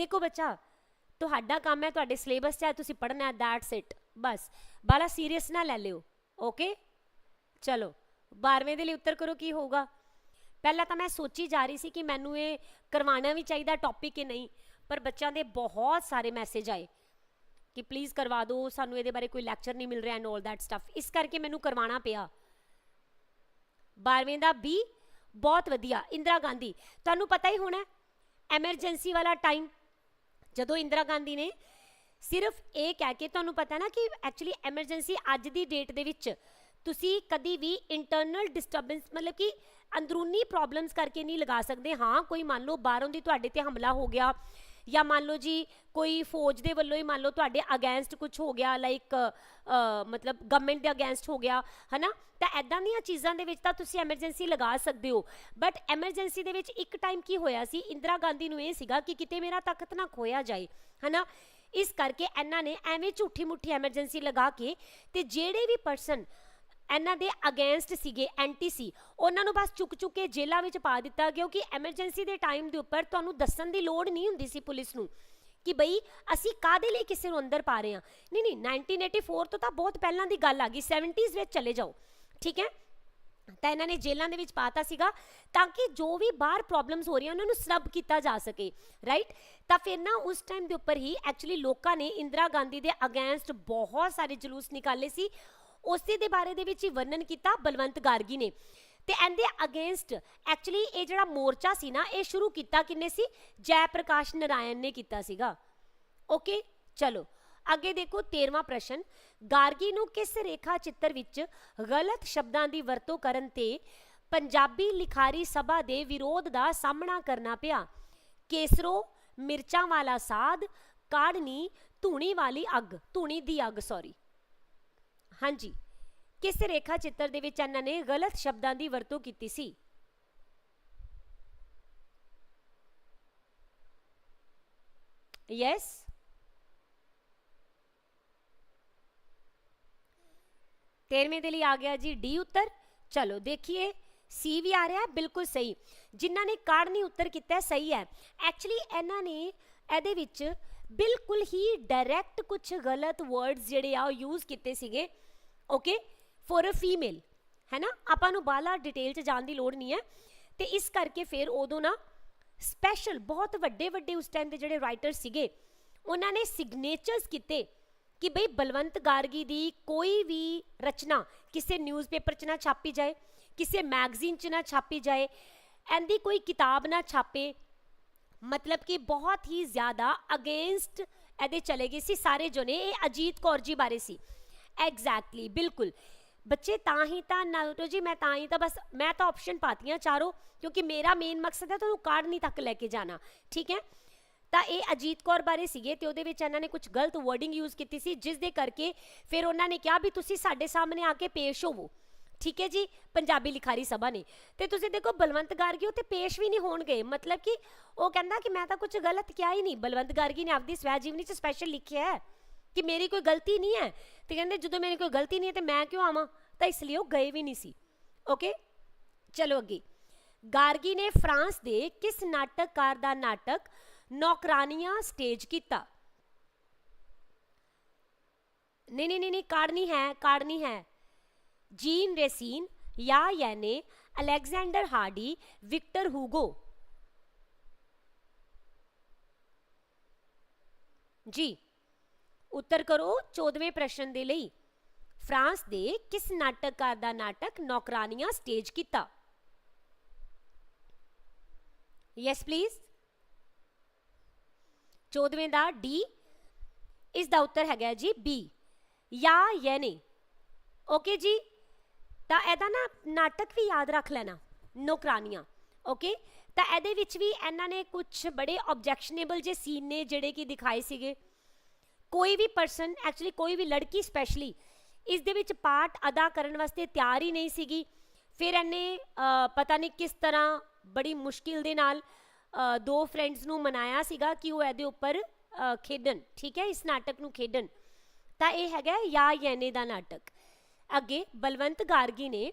ਦੇਖੋ ਬੱਚਾ, ਤੁਹਾਡਾ ਕੰਮ ਹੈ, ਤੁਹਾਡੇ ਸਿਲੇਬਸ 'ਚ ਹੈ, ਤੁਸੀਂ ਪੜ੍ਹਨਾ ਹੈ that's it bus. Bala serious ਨਾ ਲੈ ਲਿਓ ਓਕੇ ਚਲੋ 12ਵੇਂ ਦੇ ਲਈ ਉੱਤਰ ਕਰੋ ਕੀ ਹੋਊਗਾ। ਪਹਿਲਾਂ ਤਾਂ ਮੈਂ ਸੋਚੀ ਜਾ ਰਹੀ ਸੀ ਕਿ ਮੈਨੂੰ ਇਹ ਕਰਵਾਉਣਾ ਵੀ ਚਾਹੀਦਾ ਟੌਪਿਕ ਕਿ ਨਹੀਂ, ਪਰ ਬੱਚਿਆਂ ਦੇ ਬਹੁਤ ਸਾਰੇ ਮੈਸੇਜ ਆਏ ਕਿ ਪਲੀਜ਼ ਕਰਵਾ ਦਿਓ ਸਾਨੂੰ ਇਹਦੇ ਬਾਰੇ ਕੋਈ ਲੈਕਚਰ ਨਹੀਂ ਮਿਲ ਰਿਹਾ ਐਂਡ ਆਲ ਦੈਟ ਸਟਫ ਇਸ ਕਰਕੇ ਮੈਨੂੰ ਕਰਵਾਉਣਾ ਪਿਆ। 12ਵੇਂ ਦਾ ਬੀ ਬਹੁਤ ਵਧੀਆ। ਇੰਦਰਾ ਗਾਂਧੀ, ਤੁਹਾਨੂੰ ਪਤਾ ਹੀ ਹੋਣਾ ਐਮਰਜੈਂਸੀ ਵਾਲਾ ਟਾਈਮ ਜਦੋਂ ਇੰਦਰਾ ਗਾਂਧੀ ਨੇ ਸਿਰਫ ਇਹ ਕਹਿ ਕੇ ਤੁਹਾਨੂੰ ਪਤਾ ਨਾ ਕਿ ਐਕਚੁਅਲੀ ਐਮਰਜੈਂਸੀ ਅੱਜ ਦੀ ਡੇਟ ਦੇ ਵਿੱਚ ਤੁਸੀਂ ਕਦੀ ਵੀ ਇੰਟਰਨਲ ਡਿਸਟਰਬੈਂਸ ਮਤਲਬ ਕਿ ਅੰਦਰੂਨੀ ਪ੍ਰੋਬਲਮਸ ਕਰਕੇ ਨਹੀਂ ਲਗਾ ਸਕਦੇ। ਹਾਂ, ਕੋਈ ਮੰਨ ਲਓ ਬਾਹਰੋਂ ਦੀ ਤੁਹਾਡੇ ਤੇ ਹਮਲਾ ਹੋ ਗਿਆ ਜਾਂ ਮੰਨ ਲਓ ਜੀ ਕੋਈ ਫੌਜ ਦੇ ਵੱਲੋਂ ਹੀ ਮੰਨ ਲਓ ਤੁਹਾਡੇ ਅਗੇਂਸਟ ਕੁਝ ਹੋ ਗਿਆ ਲਾਈਕ ਮਤਲਬ ਗਵਰਨਮੈਂਟ ਦੇ ਅਗੇਂਸਟ ਹੋ ਗਿਆ, ਹਨਾ? ਤਾਂ ਐਦਾਂ ਦੀਆਂ ਚੀਜ਼ਾਂ ਦੇ ਵਿੱਚ ਤਾਂ ਤੁਸੀਂ ਐਮਰਜੈਂਸੀ ਲਗਾ ਸਕਦੇ ਹੋ। ਬਟ ਐਮਰਜੈਂਸੀ ਦੇ ਵਿੱਚ ਇੱਕ ਟਾਈਮ ਕੀ ਹੋਇਆ ਸੀ? ਇੰਦਰਾ ਗਾਂਧੀ ਨੂੰ ਇਹ ਸੀਗਾ ਕਿ ਕਿਤੇ ਮੇਰਾ ਤਖਤ ਨਾ ਖੋਇਆ ਜਾਏ, ਹਨਾ? ਇਸ ਕਰਕੇ ਇਹਨਾਂ ਨੇ ਐਵੇਂ ਝੂਠੀ ਮੁੱਠੀ ਐਮਰਜੈਂਸੀ ਲਗਾ ਕੇ ਤੇ ਜਿਹੜੇ ਵੀ ਪਰਸਨ ਇਹਨਾਂ ਦੇ ਅਗੇਂਸਟ ਸੀਗੇ ਐਂਟੀ ਸੀ। ਉਹਨਾਂ ਨੂੰ ਬਸ ਚੁੱਕ ਚੁੱਕ ਕੇ ਜੇਲ੍ਹਾਂ ਵਿੱਚ ਪਾ ਦਿੱਤਾ, ਕਿਉਂਕਿ ਐਮਰਜੈਂਸੀ ਦੇ ਟਾਈਮ ਦੇ ਉੱਪਰ ਤੁਹਾਨੂੰ ਦੱਸਣ ਦੀ ਲੋੜ ਨਹੀਂ ਹੁੰਦੀ ਸੀ ਪੁਲਿਸ ਨੂੰ ਕਿ ਬਈ ਅਸੀਂ ਕਾਦੇ ਲਈ ਕਿਸੇ ਨੂੰ ਅੰਦਰ ਪਾ ਰਹੇ ਹਾਂ। ਨਹੀਂ ਨਹੀਂ 1984 ਤੋਂ ਤਾਂ ਬਹੁਤ ਪਹਿਲਾਂ ਦੀ ਗੱਲ ਆ ਗਈ 70s ਵਿੱਚ ਚਲੇ ਜਾਓ, ਠੀਕ ਹੈ? ਤਾਂ ਇਹਨਾਂ ਨੇ ਜੇਲ੍ਹਾਂ ਦੇ ਵਿੱਚ ਪਾਤਾ ਸੀਗਾ ਤਾਂ ਕਿ ਜੋ ਵੀ ਬਾਹਰ ਪ੍ਰੋਬਲਮਸ ਹੋ ਰਹੀਆਂ, ਉਹਨਾਂ ਨੂੰ ਸਰਬ ਕੀਤਾ ਜਾ ਸਕੇ ਰਾਈਟ ਤਾਂ ਫਿਰ ਨਾ ਉਸ ਟਾਈਮ ਦੇ ਉੱਪਰ ਹੀ ਐਕਚੁਅਲੀ ਲੋਕਾਂ ਨੇ ਇੰਦਰਾ ਗਾਂਧੀ ਦੇ ਅਗੇਂਸਟ ਬਹੁਤ ਸਾਰੇ ਜਲੂਸ ਨਿਕਾਲੇ ਸੀ। ਉਸੇ ਦੇ ਬਾਰੇ ਦੇ ਵਿੱਚ ਹੀ ਵਰਣਨ ਕੀਤਾ ਬਲਵੰਤ ਗਾਰਗੀ ਨੇ। ਤੇ ਇਹਦੇ ਅਗੇਂਸਟ ਐਕਚੁਅਲੀ ਇਹ ਜਿਹੜਾ ਮੋਰਚਾ ਸੀ ਨਾ, ਇਹ ਸ਼ੁਰੂ ਕੀਤਾ ਕਿੰਨੇ ਸੀ? ਜੈ ਪ੍ਰਕਾਸ਼ ਨਾਰਾਇਣ ਨੇ ਕੀਤਾ ਸੀਗਾ। ਓਕੇ ਚਲੋ। ਅੱਗੇ ਦੇਖੋ 13ਵਾਂ ਪ੍ਰਸ਼ਨ। ਗਾਰਗੀ ਨੂੰ ਕਿਸ ਰੇਖਾ ਚਿੱਤਰ ਵਿੱਚ ਗਲਤ ਸ਼ਬਦਾਂ ਦੀ ਵਰਤੋਂ ਕਰਨ ਤੇ ਪੰਜਾਬੀ ਲਿਖਾਰੀ ਸਭਾ ਦੇ ਵਿਰੋਧ ਦਾ ਸਾਹਮਣਾ ਕਰਨਾ ਪਿਆ? ਕੇਸਰੋ, ਮਿਰਚਾਂ ਵਾਲਾ ਸਾਧ ਕਾੜਨੀ ਧੂਣੀ ਵਾਲੀ ਅੱਗ, ਧੂਣੀ ਦੀ ਅੱਗ ਸੌਰੀ ਹਾਂਜੀ। ਕਿਸ ਰੇਖਾ ਚਿੱਤਰ ਦੇ ਵਿੱਚ ਇਹਨਾਂ ਨੇ ਗਲਤ ਸ਼ਬਦਾਂ ਦੀ ਵਰਤੋਂ ਕੀਤੀ ਸੀ? ਯੈਸ ਤੇਰਵੇਂ ਦੇ ਲਈ ਆ ਗਿਆ ਜੀ ਡੀ ਉੱਤਰ। ਚਲੋ ਦੇਖੀਏ। ਸੀ ਵੀ ਆ ਰਿਹਾ, ਬਿਲਕੁਲ ਸਹੀ। ਜਿਨ੍ਹਾਂ ਨੇ ਕਾੜਨੀ ਉੱਤਰ ਕੀਤਾ, ਸਹੀ ਹੈ। ਐਕਚੁਅਲੀ ਇਹਨਾਂ ਨੇ ਇਹਦੇ ਵਿੱਚ ਬਿਲਕੁਲ ਹੀ ਡਾਇਰੈਕਟ ਕੁਝ ਗਲਤ ਵਰਡਸ ਜਿਹੜੇ ਆ ਉਹ ਯੂਜ਼ ਕੀਤੇ ਸੀਗੇ। ਓਕੇ ਫॉर ਅ ਫੀਮੇਲ ਹੈ ਨਾ ਆਪਾਂ ਨੂੰ ਬਾਲਾ ਡਿਟੇਲ ਚ ਜਾਣ ਦੀ ਲੋੜ ਨਹੀਂ ਹੈ। ਤੇ ਇਸ ਕਰਕੇ ਫਿਰ ਉਦੋਂ ਨਾ ਸਪੈਸ਼ਲ ਬਹੁਤ ਵੱਡੇ ਵੱਡੇ ਉਸ ਟਾਈਮ ਦੇ ਜਿਹੜੇ ਰਾਈਟਰ ਸੀਗੇ, ਉਹਨਾਂ ਨੇ ਸਿਗਨੇਚਰਸ ਕੀਤੇ ਕਿ ਬਈ ਬਲਵੰਤ ਗਾਰਗੀ ਦੀ ਕੋਈ ਵੀ ਰਚਨਾ ਕਿਸੇ ਨਿਊਜ਼ਪੇਪਰ 'ਚ ਨਾ ਛਾਪੀ ਜਾਏ, ਕਿਸੇ ਮੈਗਜ਼ੀਨ 'ਚ ਨਾ ਛਾਪੀ ਜਾਏ ਇਹਦੀ ਕੋਈ ਕਿਤਾਬ ਨਾ ਛਾਪੇ, ਮਤਲਬ ਕਿ ਬਹੁਤ ਹੀ ਜ਼ਿਆਦਾ ਅਗੇਂਸਟ ਇਹਦੇ ਚਲੇ ਗਏ ਸੀ ਸਾਰੇ ਜਣੇ। ਇਹ ਅਜੀਤ ਕੌਰ ਜੀ ਬਾਰੇ ਸੀ। ਐਗਜ਼ੈਕਟਲੀ ਬਿਲਕੁਲ। ਬੱਚੇ ਤਾਂ ਹੀ ਤਾਂ ਨਾਰੂਟੋ ਜੀ, ਮੈਂ ਤਾਂ ਹੀ ਤਾਂ ਬਸ, ਮੈਂ ਤਾਂ ਆਪਸ਼ਨ ਪਾਤੀਆਂ ਚਾਰੋਂ, ਕਿਉਂਕਿ ਮੇਰਾ ਮੇਨ ਮਕਸਦ ਹੈ ਤੁਹਾਨੂੰ ਕਾਰਡ ਨਹੀਂ ਤੱਕ ਲੈ ਕੇ ਜਾਣਾ, ਠੀਕ ਹੈ? ਤਾਂ ਇਹ ਅਜੀਤ ਕੌਰ ਬਾਰੇ ਸੀਗੇ ਤੇ ਉਹਦੇ ਵਿੱਚ ਇਹਨਾਂ ਨੇ ਕੁਝ ਗਲਤ ਵਰਡਿੰਗ ਯੂਜ਼ ਕੀਤੀ ਸੀ, ਜਿਸ ਦੇ ਕਰਕੇ ਫਿਰ ਉਹਨਾਂ ਨੇ ਕਿਹਾ ਵੀ ਤੁਸੀਂ ਸਾਡੇ ਸਾਹਮਣੇ ਆ ਕੇ ਪੇਸ਼ ਹੋਵੋ, ਠੀਕ ਹੈ ਜੀ? ਪੰਜਾਬੀ ਲਿਖਾਰੀ ਸਭਾ ਨੇ। ਤੇ ਤੁਸੀਂ ਦੇਖੋ, ਬਲਵੰਤ ਗਾਰਗੀ ਉਹ ਤੇ ਪੇਸ਼ ਵੀ ਨਹੀਂ ਹੋਣਗੇ, ਮਤਲਬ ਕਿ ਉਹ ਕਹਿੰਦਾ ਕਿ ਮੈਂ ਤਾਂ ਕੁਝ ਗਲਤ ਕਿਹਾ ਹੀ ਨਹੀਂ। ਬਲਵੰਤ ਗਾਰਗੀ ਨੇ ਆਪਦੀ ਸਵੈ ਜੀਵਨੀ 'ਚ ਸਪੈਸ਼ਲ ਲਿਖਿਆ ਹੈ। ਕਿ ਮੇਰੀ ਕੋਈ ਗਲਤੀ ਨਹੀਂ ਹੈ? ਤੇ ਕਹਿੰਦੇ ਜਦੋਂ ਮੇਰੀ ਕੋਈ ਗਲਤੀ ਨਹੀਂ ਹੈ ਤੇ ਮੈਂ ਕਿਉਂ ਆਵਾਂ? ਤਾਂ ਇਸ ਲਈ ਉਹ ਗਏ ਵੀ ਨਹੀਂ ਸੀ। ਓਕੇ ਚਲੋ ਅੱਗੇ। ਗਾਰਗੀ ਨੇ ਫਰਾਂਸ ਦੇ ਕਿਸ ਨਾਟਕਕਾਰ ਦਾ ਨਾਟਕ ਨੌਕਰਾਨੀਆਂ ਸਟੇਜ ਕੀਤਾ? ਨਹੀਂ ਨਹੀਂ ਨਹੀਂ ਕਾਰਡ ਨਹੀਂ ਹੈ ਕਾਰਡ ਨਹੀਂ ਹੈ। ਜੀਨ ਰੇਸੀਨ ਯਾ ਯਾਨੇ ਅਲੈਗਜ਼ੈਂਡਰ ਹਾਰਡੀ, ਵਿਕਟਰ ਹੂਗੋ। ਜੀ। ਉੱਤਰ ਕਰੋ 14ਵੇਂ ਪ੍ਰਸ਼ਨ ਦੇ ਲਈ। ਫਰਾਂਸ ਦੇ ਕਿਸ ਨਾਟਕਕਾਰ ਦਾ ਨਾਟਕ ਨੌਕਰਾਨੀਆਂ ਸਟੇਜ ਕੀਤਾ? ਯੈਸ ਪਲੀਜ਼ 14ਵੇਂ ਦਾ ਡੀ ਇਸ ਦਾ ਉੱਤਰ ਹੈਗਾ ਜੀ ਬੀ ਜਾਂ ਯੈਨੇ ਓਕੇ ਜੀ? ਤਾਂ ਇਹਦਾ ਨਾ ਨਾਟਕ ਵੀ ਯਾਦ ਰੱਖ ਲੈਣਾ ਨੌਕਰਾਨੀਆਂ ਓਕੇ ਤਾਂ ਇਹਦੇ ਵਿੱਚ ਵੀ ਇਹਨਾਂ ਨੇ ਕੁਝ ਬੜੇ ਆਬਜੈਕਸ਼ਨੇਬਲ ਜੇ ਸੀਨ ਨੇ ਜਿਹੜੇ ਕਿ ਦਿਖਾਏ ਸੀਗੇ। ਕੋਈ ਵੀ ਪਰਸਨ ਐਕਚੁਅਲੀ ਕੋਈ ਵੀ ਲੜਕੀ ਸਪੈਸ਼ਲੀ ਇਸ ਦੇ ਵਿੱਚ ਪਾਰਟ ਅਦਾ ਕਰਨ ਵਾਸਤੇ ਤਿਆਰ ਹੀ ਨਹੀਂ ਸੀਗੀ। ਫਿਰ ਇਹਨੇ ਪਤਾ ਨਹੀਂ ਕਿਸ ਤਰ੍ਹਾਂ ਬੜੀ ਮੁਸ਼ਕਿਲ ਦੇ ਨਾਲ ਦੋ ਫਰੈਂਡਸ ਨੂੰ ਮਨਾਇਆ ਸੀਗਾ ਕਿ ਉਹ ਇਹਦੇ ਉੱਪਰ ਖੇਡਣ, ਠੀਕ ਹੈ, ਇਸ ਨਾਟਕ ਨੂੰ ਖੇਡਣ। ਤਾਂ ਇਹ ਹੈਗਾ ਯਾ ਯੈਨੇ ਦਾ ਨਾਟਕ। ਅੱਗੇ ਬਲਵੰਤ ਗਾਰਗੀ ਨੇ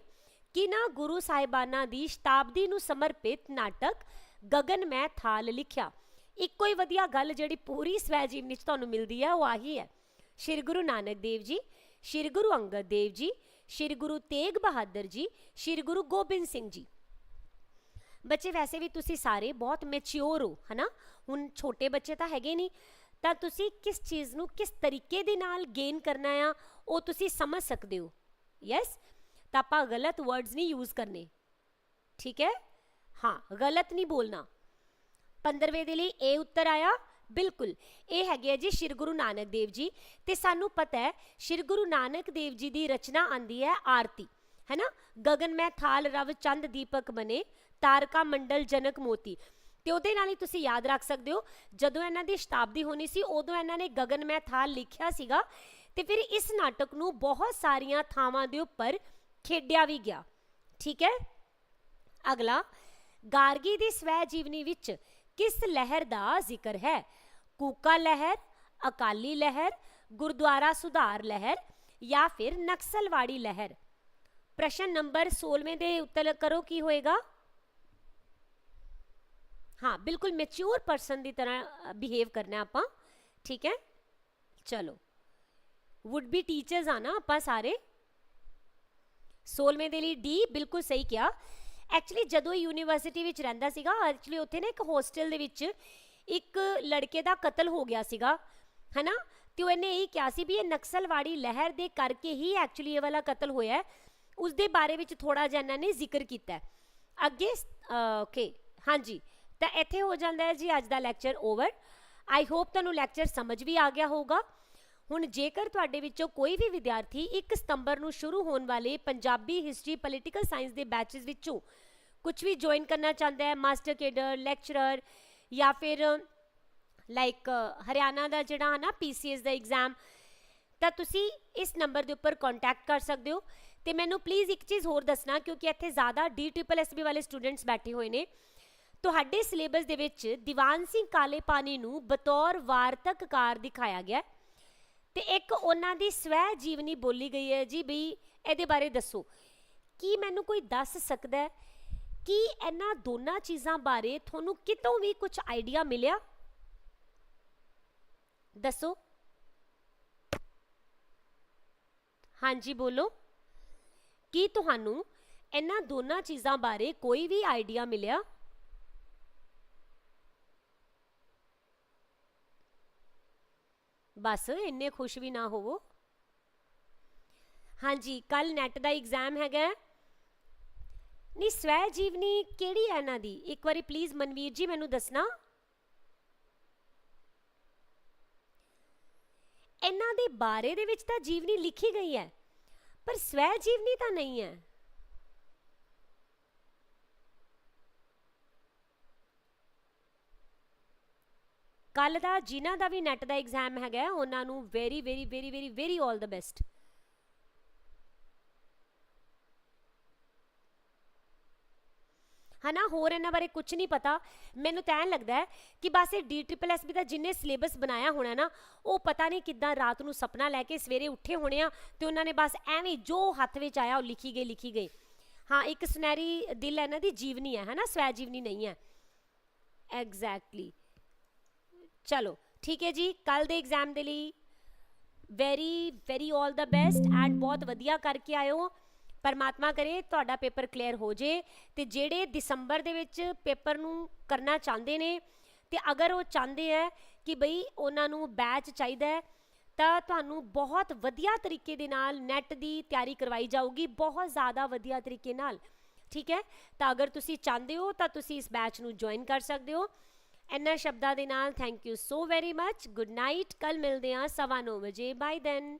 ਕਿਨਾ ਗੁਰੂ ਸਾਹਿਬਾਨਾਂ ਦੀ ਸ਼ਤਾਬਦੀ ਨੂੰ ਸਮਰਪਿਤ ਨਾਟਕ ਗਗਨ ਮੈਂ ਥਾਲ ਲਿਖਿਆ। ਇੱਕੋ ਹੀ ਵਧੀਆ ਗੱਲ ਜਿਹੜੀ ਪੂਰੀ ਸਵੈ ਜੀਵਨੀ ਚ ਤੁਹਾਨੂੰ ਮਿਲਦੀ ਹੈ ਉਹ ਆਹੀ ਹੈ। ਸ਼੍ਰੀ ਗੁਰੂ ਨਾਨਕ ਦੇਵ ਜੀ, ਸ਼੍ਰੀ ਗੁਰੂ ਅੰਗਦ ਦੇਵ ਜੀ, ਸ਼੍ਰੀ ਗੁਰੂ ਤੇਗ ਬਹਾਦਰ ਜੀ, ਸ਼੍ਰੀ ਗੁਰੂ ਗੋਬਿੰਦ ਸਿੰਘ ਜੀ। ਬੱਚੇ, ਵੈਸੇ ਵੀ ਤੁਸੀਂ ਸਾਰੇ ਬਹੁਤ ਮੈਚਿਓਰ ਹੋ, ਹਨਾ? ਹੁਣ ਛੋਟੇ ਬੱਚੇ ਤਾਂ ਹੈਗੇ ਨਹੀਂ। ਤਾਂ ਤੁਸੀਂ ਕਿਸ ਚੀਜ਼ ਨੂੰ ਕਿਸ ਤਰੀਕੇ ਦੇ ਨਾਲ ਗੇਨ ਕਰਨਾ ਆ, ਉਹ ਤੁਸੀਂ ਸਮਝ ਸਕਦੇ ਹੋ। ਯੈਸ ਤਾਂ ਆਪਾਂ ਗਲਤ ਵਰਡਸ ਨਹੀਂ ਯੂਜ਼ ਕਰਨੇ। ਠੀਕ ਹੈ? ਹਾਂ, ਗਲਤ ਨਹੀਂ ਬੋਲਣਾ। 15ਵੇਂ ਦੇ ਲਈ ਇਹ ਉੱਤਰ ਆਇਆ? ਬਿਲਕੁਲ। ਇਹ ਹੈਗੇ ਜੀ ਸ਼੍ਰੀ ਗੁਰੂ ਨਾਨਕ ਦੇਵ ਜੀ। ਤੇ ਸਾਨੂੰ ਪਤਾ ਹੈ, ਸ਼੍ਰੀ ਗੁਰੂ ਨਾਨਕ ਦੇਵ ਜੀ ਦੀ ਰਚਨਾ ਆਂਦੀ ਹੈ ਆਰਤੀ। ਹੈਨਾ? ਗਗਨ ਮੈਂ ਥਾਲ ਰਵ ਚੰਦ ਦੀਪਕ ਬਨੇ, ਤਾਰਕਾ ਮੰਡਲ ਜਨਕ ਮੋਤੀ। ਤੇ ਉਹਦੇ ਨਾਲ ਹੀ ਤੁਸੀਂ ਯਾਦ ਰੱਖ ਸਕਦੇ ਹੋ, ਜਦੋਂ ਇਹਨਾਂ ਦੀ ਸ਼ਤਾਬਦੀ ਹੋਣੀ ਸੀ, ਉਦੋਂ ਇਹਨਾਂ ਨੇ ਗਗਨ ਮੈਂ ਥਾਲ ਲਿਖਿਆ ਸੀਗਾ। ਤੇ ਫਿਰ ਇਸ ਨਾਟਕ ਨੂੰ ਬਹੁਤ ਸਾਰੀਆਂ ਥਾਵਾਂ ਦੇ ਉੱਪਰ ਖੇਡਿਆ ਵੀ ਗਿਆ। ਠੀਕ ਹੈ? ਅਗਲਾ। ਗਾਰਗੀ ਦੀ ਸਵੈ ਜੀਵਨੀ ਵਿੱਚ ਕਿਸ ਲਹਿਰ ਦਾ ਜ਼ਿਕਰ ਹੈ ਕੂਕਾ ਲਹਿਰ ਅਕਾਲੀ ਲਹਿਰ ਗੁਰਦੁਆਰਾ ਸੁਧਾਰ ਲਹਿਰ ਜਾਂ ਫਿਰ ਨਕਸਲਵਾੜੀ ਲਹਿਰ ਪ੍ਰਸ਼ਨ ਨੰਬਰ 16ਵੇਂ ਦੇ ਉੱਤਰ ਕਰੋ ਕੀ ਹੋਏਗਾ ਹਾਂ ਬਿਲਕੁਲ ਮੈਚੁਰ ਪਰਸਨ ਦੀ ਤਰ੍ਹਾਂ ਬਿਹੇਵ ਕਰਨਾ ਆਪਾਂ ਠੀਕ ਹੈ ਚਲੋ ਵੁੱਡ ਬੀ ਟੀਚਰਸ ਆ ਨਾ ਆਪਾਂ ਸਾਰੇ 16ਵੇਂ ਦੇ ਲਈ ਡੀ ਬਿਲਕੁਲ ਸਹੀ ਕਿਹਾ ਐਕਚੁਅਲੀ ਜਦੋਂ ਯੂਨੀਵਰਸਿਟੀ ਵਿੱਚ ਰਹਿੰਦਾ ਸੀਗਾ ਐਕਚੁਅਲੀ ਉੱਥੇ ਨਾ ਇੱਕ ਹੋਸਟਲ ਦੇ ਵਿੱਚ ਇੱਕ ਲੜਕੇ ਦਾ ਕਤਲ ਹੋ ਗਿਆ ਸੀਗਾ, ਹੈਨਾ? ਤੇ ਉਹ ਇਹਨੇ ਇਹ ਕਿਹਾ ਸੀ ਵੀ ਇਹ ਨਕਸਲਵਾੜੀ ਲਹਿਰ ਦੇ ਕਰਕੇ ਹੀ ਐਕਚੁਅਲੀ ਇਹ ਵਾਲਾ ਕਤਲ ਹੋਇਆ ਉਸ ਦੇ ਬਾਰੇ ਵਿੱਚ ਥੋੜਾ ਜਿਹਾ ਇਹਨਾਂ ਨੇ ਜ਼ਿਕਰ ਕੀਤਾ ਅੱਗੇ ਓਕੇ ਹਾਂਜੀ। ਤਾਂ ਇੱਥੇ ਹੋ ਜਾਂਦਾ ਹੈ ਜੀ ਅੱਜ ਦਾ ਲੈਕਚਰ ਓਵਰ ਆਈ ਹੋਪ ਤੁਹਾਨੂੰ ਲੈਕਚਰ ਸਮਝ ਵੀ ਆ ਗਿਆ ਹੋਊਗਾ। ਹੁਣ ਜੇਕਰ ਤੁਹਾਡੇ ਵਿੱਚੋਂ ਕੋਈ ਵੀ ਵਿਦਿਆਰਥੀ 1 ਸਤੰਬਰ ਨੂੰ ਸ਼ੁਰੂ ਹੋਣ ਵਾਲੇ ਪੰਜਾਬੀ ਹਿਸਟਰੀ, ਪੋਲੀਟੀਕਲ ਸਾਇੰਸ ਦੇ ਬੈਚਸ ਵਿੱਚੋਂ ਕੁਝ ਵੀ ਜੁਆਇਨ ਕਰਨਾ ਚਾਹੁੰਦਾ ਹੈ ਮਾਸਟਰ ਕੇਡਰ ਲੈਕਚਰਰ ਜਾਂ ਫਿਰ ਲਾਈਕ ਹਰਿਆਣਾ ਦਾ ਜਿਹੜਾ ਹੈ ਨਾ ਪੀਸੀਐਸ ਦਾ ਐਗਜ਼ਾਮ ਤਾਂ ਤੁਸੀਂ ਇਸ ਨੰਬਰ ਦੇ ਉੱਪਰ ਕੰਟੈਕਟ ਕਰ ਸਕਦੇ ਹੋ। ਤੇ ਮੈਨੂੰ ਪਲੀਜ਼ ਇੱਕ ਚੀਜ਼ ਹੋਰ ਦੱਸਣਾ, ਕਿਉਂਕਿ ਇੱਥੇ ਜ਼ਿਆਦਾ ਡੀ ਵਾਲੇ ਸਟੂਡੈਂਟਸ ਬੈਠੇ ਹੋਏ ਨੇ। ਤੁਹਾਡੇ ਸਿਲੇਬਸ ਦੇ ਵਿੱਚ ਦੀਵਾਨ ਸਿੰਘ ਕਾਲੇ ਪਾਣੀ ਨੂੰ ਬਤੌਰ ਵਾਰਤਕਕਾਰ ਦਿਖਾਇਆ ਗਿਆ ਤੇ ਇੱਕ ਉਹਨਾਂ ਦੀ ਸਵੈ ਜੀਵਨੀ ਬੋਲੀ ਗਈ ਹੈ ਜੀ ਬਈ ਇਹਦੇ ਬਾਰੇ ਦੱਸੋ। ਕੀ ਮੈਨੂੰ ਕੋਈ ਦੱਸ ਸਕਦਾ ਹੈ ਕਿ ਇਹਨਾਂ ਦੋਨਾਂ ਚੀਜ਼ਾਂ ਬਾਰੇ ਤੁਹਾਨੂੰ ਕਿਤੋਂ ਵੀ ਕੁਝ ਆਈਡੀਆ ਮਿਲਿਆ? ਦੱਸੋ। ਹਾਂਜੀ, ਬੋਲੋ। ਕੀ ਤੁਹਾਨੂੰ ਇਹਨਾਂ ਦੋਨਾਂ ਚੀਜ਼ਾਂ ਬਾਰੇ ਕੋਈ ਵੀ ਆਈਡੀਆ ਮਿਲਿਆ? ਬਸ, ਇੰਨੇ ਖੁਸ਼ ਵੀ ਨਾ ਹੋਵੋ। ਹਾਂਜੀ ਕੱਲ ਨੈਟ ਦਾ ਐਗਜ਼ਾਮ ਹੈਗਾ। ਨਹੀਂ ਸਵੈ ਜੀਵਨੀ ਕਿਹੜੀ ਹੈ ਇਹਨਾਂ ਦੀ? ਇੱਕ ਵਾਰੀ ਪਲੀਜ਼ ਮਨਵੀਰ ਜੀ, ਮੈਨੂੰ ਦੱਸਣਾ। ਇਹਨਾਂ ਦੇ ਬਾਰੇ ਦੇ ਵਿੱਚ ਤਾਂ ਜੀਵਨੀ ਲਿਖੀ ਗਈ ਹੈ, ਪਰ ਸਵੈ ਜੀਵਨੀ ਤਾਂ ਨਹੀਂ ਹੈ। ਕੱਲ ਦਾ ਜਿਨ੍ਹਾਂ ਦਾ ਵੀ ਨੈਟ ਦਾ ਐਗਜ਼ਾਮ ਹੈਗਾ, ਉਹਨਾਂ ਨੂੰ very very very very very 올 ਦਾ ਬੈਸਟ ਹਨਾ, ਹੋਰ ਇਹਨਾਂ ਬਾਰੇ ਕੁਝ ਨਹੀਂ ਪਤਾ। ਮੈਨੂੰ ਤਾਂ ਐਂ ਲੱਗਦਾ ਹੈ ਕਿ ਬਸ ਇਹ ਡੀ ਟ੍ਰਿਪਲ ਐੱਸ ਬੀ ਦਾ ਜਿੰਨੇ ਸਿਲੇਬਸ ਬਣਾਇਆ ਹੋਣਾ ਨਾ, ਉਹ ਪਤਾ ਨਹੀਂ ਕਿੱਦਾਂ ਰਾਤ ਨੂੰ ਸੁਪਨਾ ਲੈ ਕੇ ਸਵੇਰੇ ਉੱਠੇ ਹੋਣੇ ਆ ਤੇ ਉਹਨਾਂ ਨੇ ਬਸ ਐਵੇਂ ਜੋ ਹੱਥ ਵਿੱਚ ਆਇਆ ਉਹ ਲਿਖੀ ਗਏ ਲਿਖੀ ਗਏ। ਹਾਂ, ਇੱਕ ਸੁਨਹਿਰੀ ਦਿਲ ਹੈ ਇਹਨਾਂ ਦੀ, ਜੀਵਨੀ ਹੈ, ਹਨਾ, ਸਵੈ ਜੀਵਨੀ ਨਹੀਂ ਹੈ। ਐਗਜ਼ੈਕਟਲੀ ਚਲੋ, ਠੀਕ ਹੈ ਜੀ ਕੱਲ ਦੇ ਐਗਜ਼ਾਮ ਦੇ ਲਈ very very 올 the best and ਬਹੁਤ ਵਧੀਆ ਕਰਕੇ ਆਇਓ। ਪਰਮਾਤਮਾ ਕਰੇ ਤੁਹਾਡਾ ਪੇਪਰ ਕਲੀਅਰ ਹੋ ਜੇ ਤੇ ਜਿਹੜੇ ਦਸੰਬਰ ਦੇ ਵਿੱਚ ਪੇਪਰ ਨੂੰ ਕਰਨਾ ਚਾਹੁੰਦੇ ਨੇ ਤੇ ਅਗਰ ਉਹ ਚਾਹੁੰਦੇ ਹੈ ਕਿ ਬਈ ਉਹਨਾਂ ਨੂੰ ਬੈਚ ਚਾਹੀਦਾ ਹੈ, ਤਾਂ ਤੁਹਾਨੂੰ ਬਹੁਤ ਵਧੀਆ ਤਰੀਕੇ ਦੇ ਨਾਲ ਨੈਟ ਦੀ ਤਿਆਰੀ ਕਰਵਾਈ ਜਾਊਗੀ, ਬਹੁਤ ਜ਼ਿਆਦਾ ਵਧੀਆ ਤਰੀਕੇ ਨਾਲ, ਠੀਕ ਹੈ? ਤਾਂ ਅਗਰ ਤੁਸੀਂ ਚਾਹੁੰਦੇ ਹੋ ਤਾਂ ਤੁਸੀਂ ਇਸ ਬੈਚ ਨੂੰ ਜੁਆਇਨ ਕਰ ਸਕਦੇ ਹੋ। ਇਹਨਾਂ ਸ਼ਬਦਾਂ ਦੇ ਨਾਲ thank you so very much good night ਕੱਲ ਮਿਲਦੇ ਹਾਂ ਸਵਾ ਨੌ ਵਜੇ. Bye then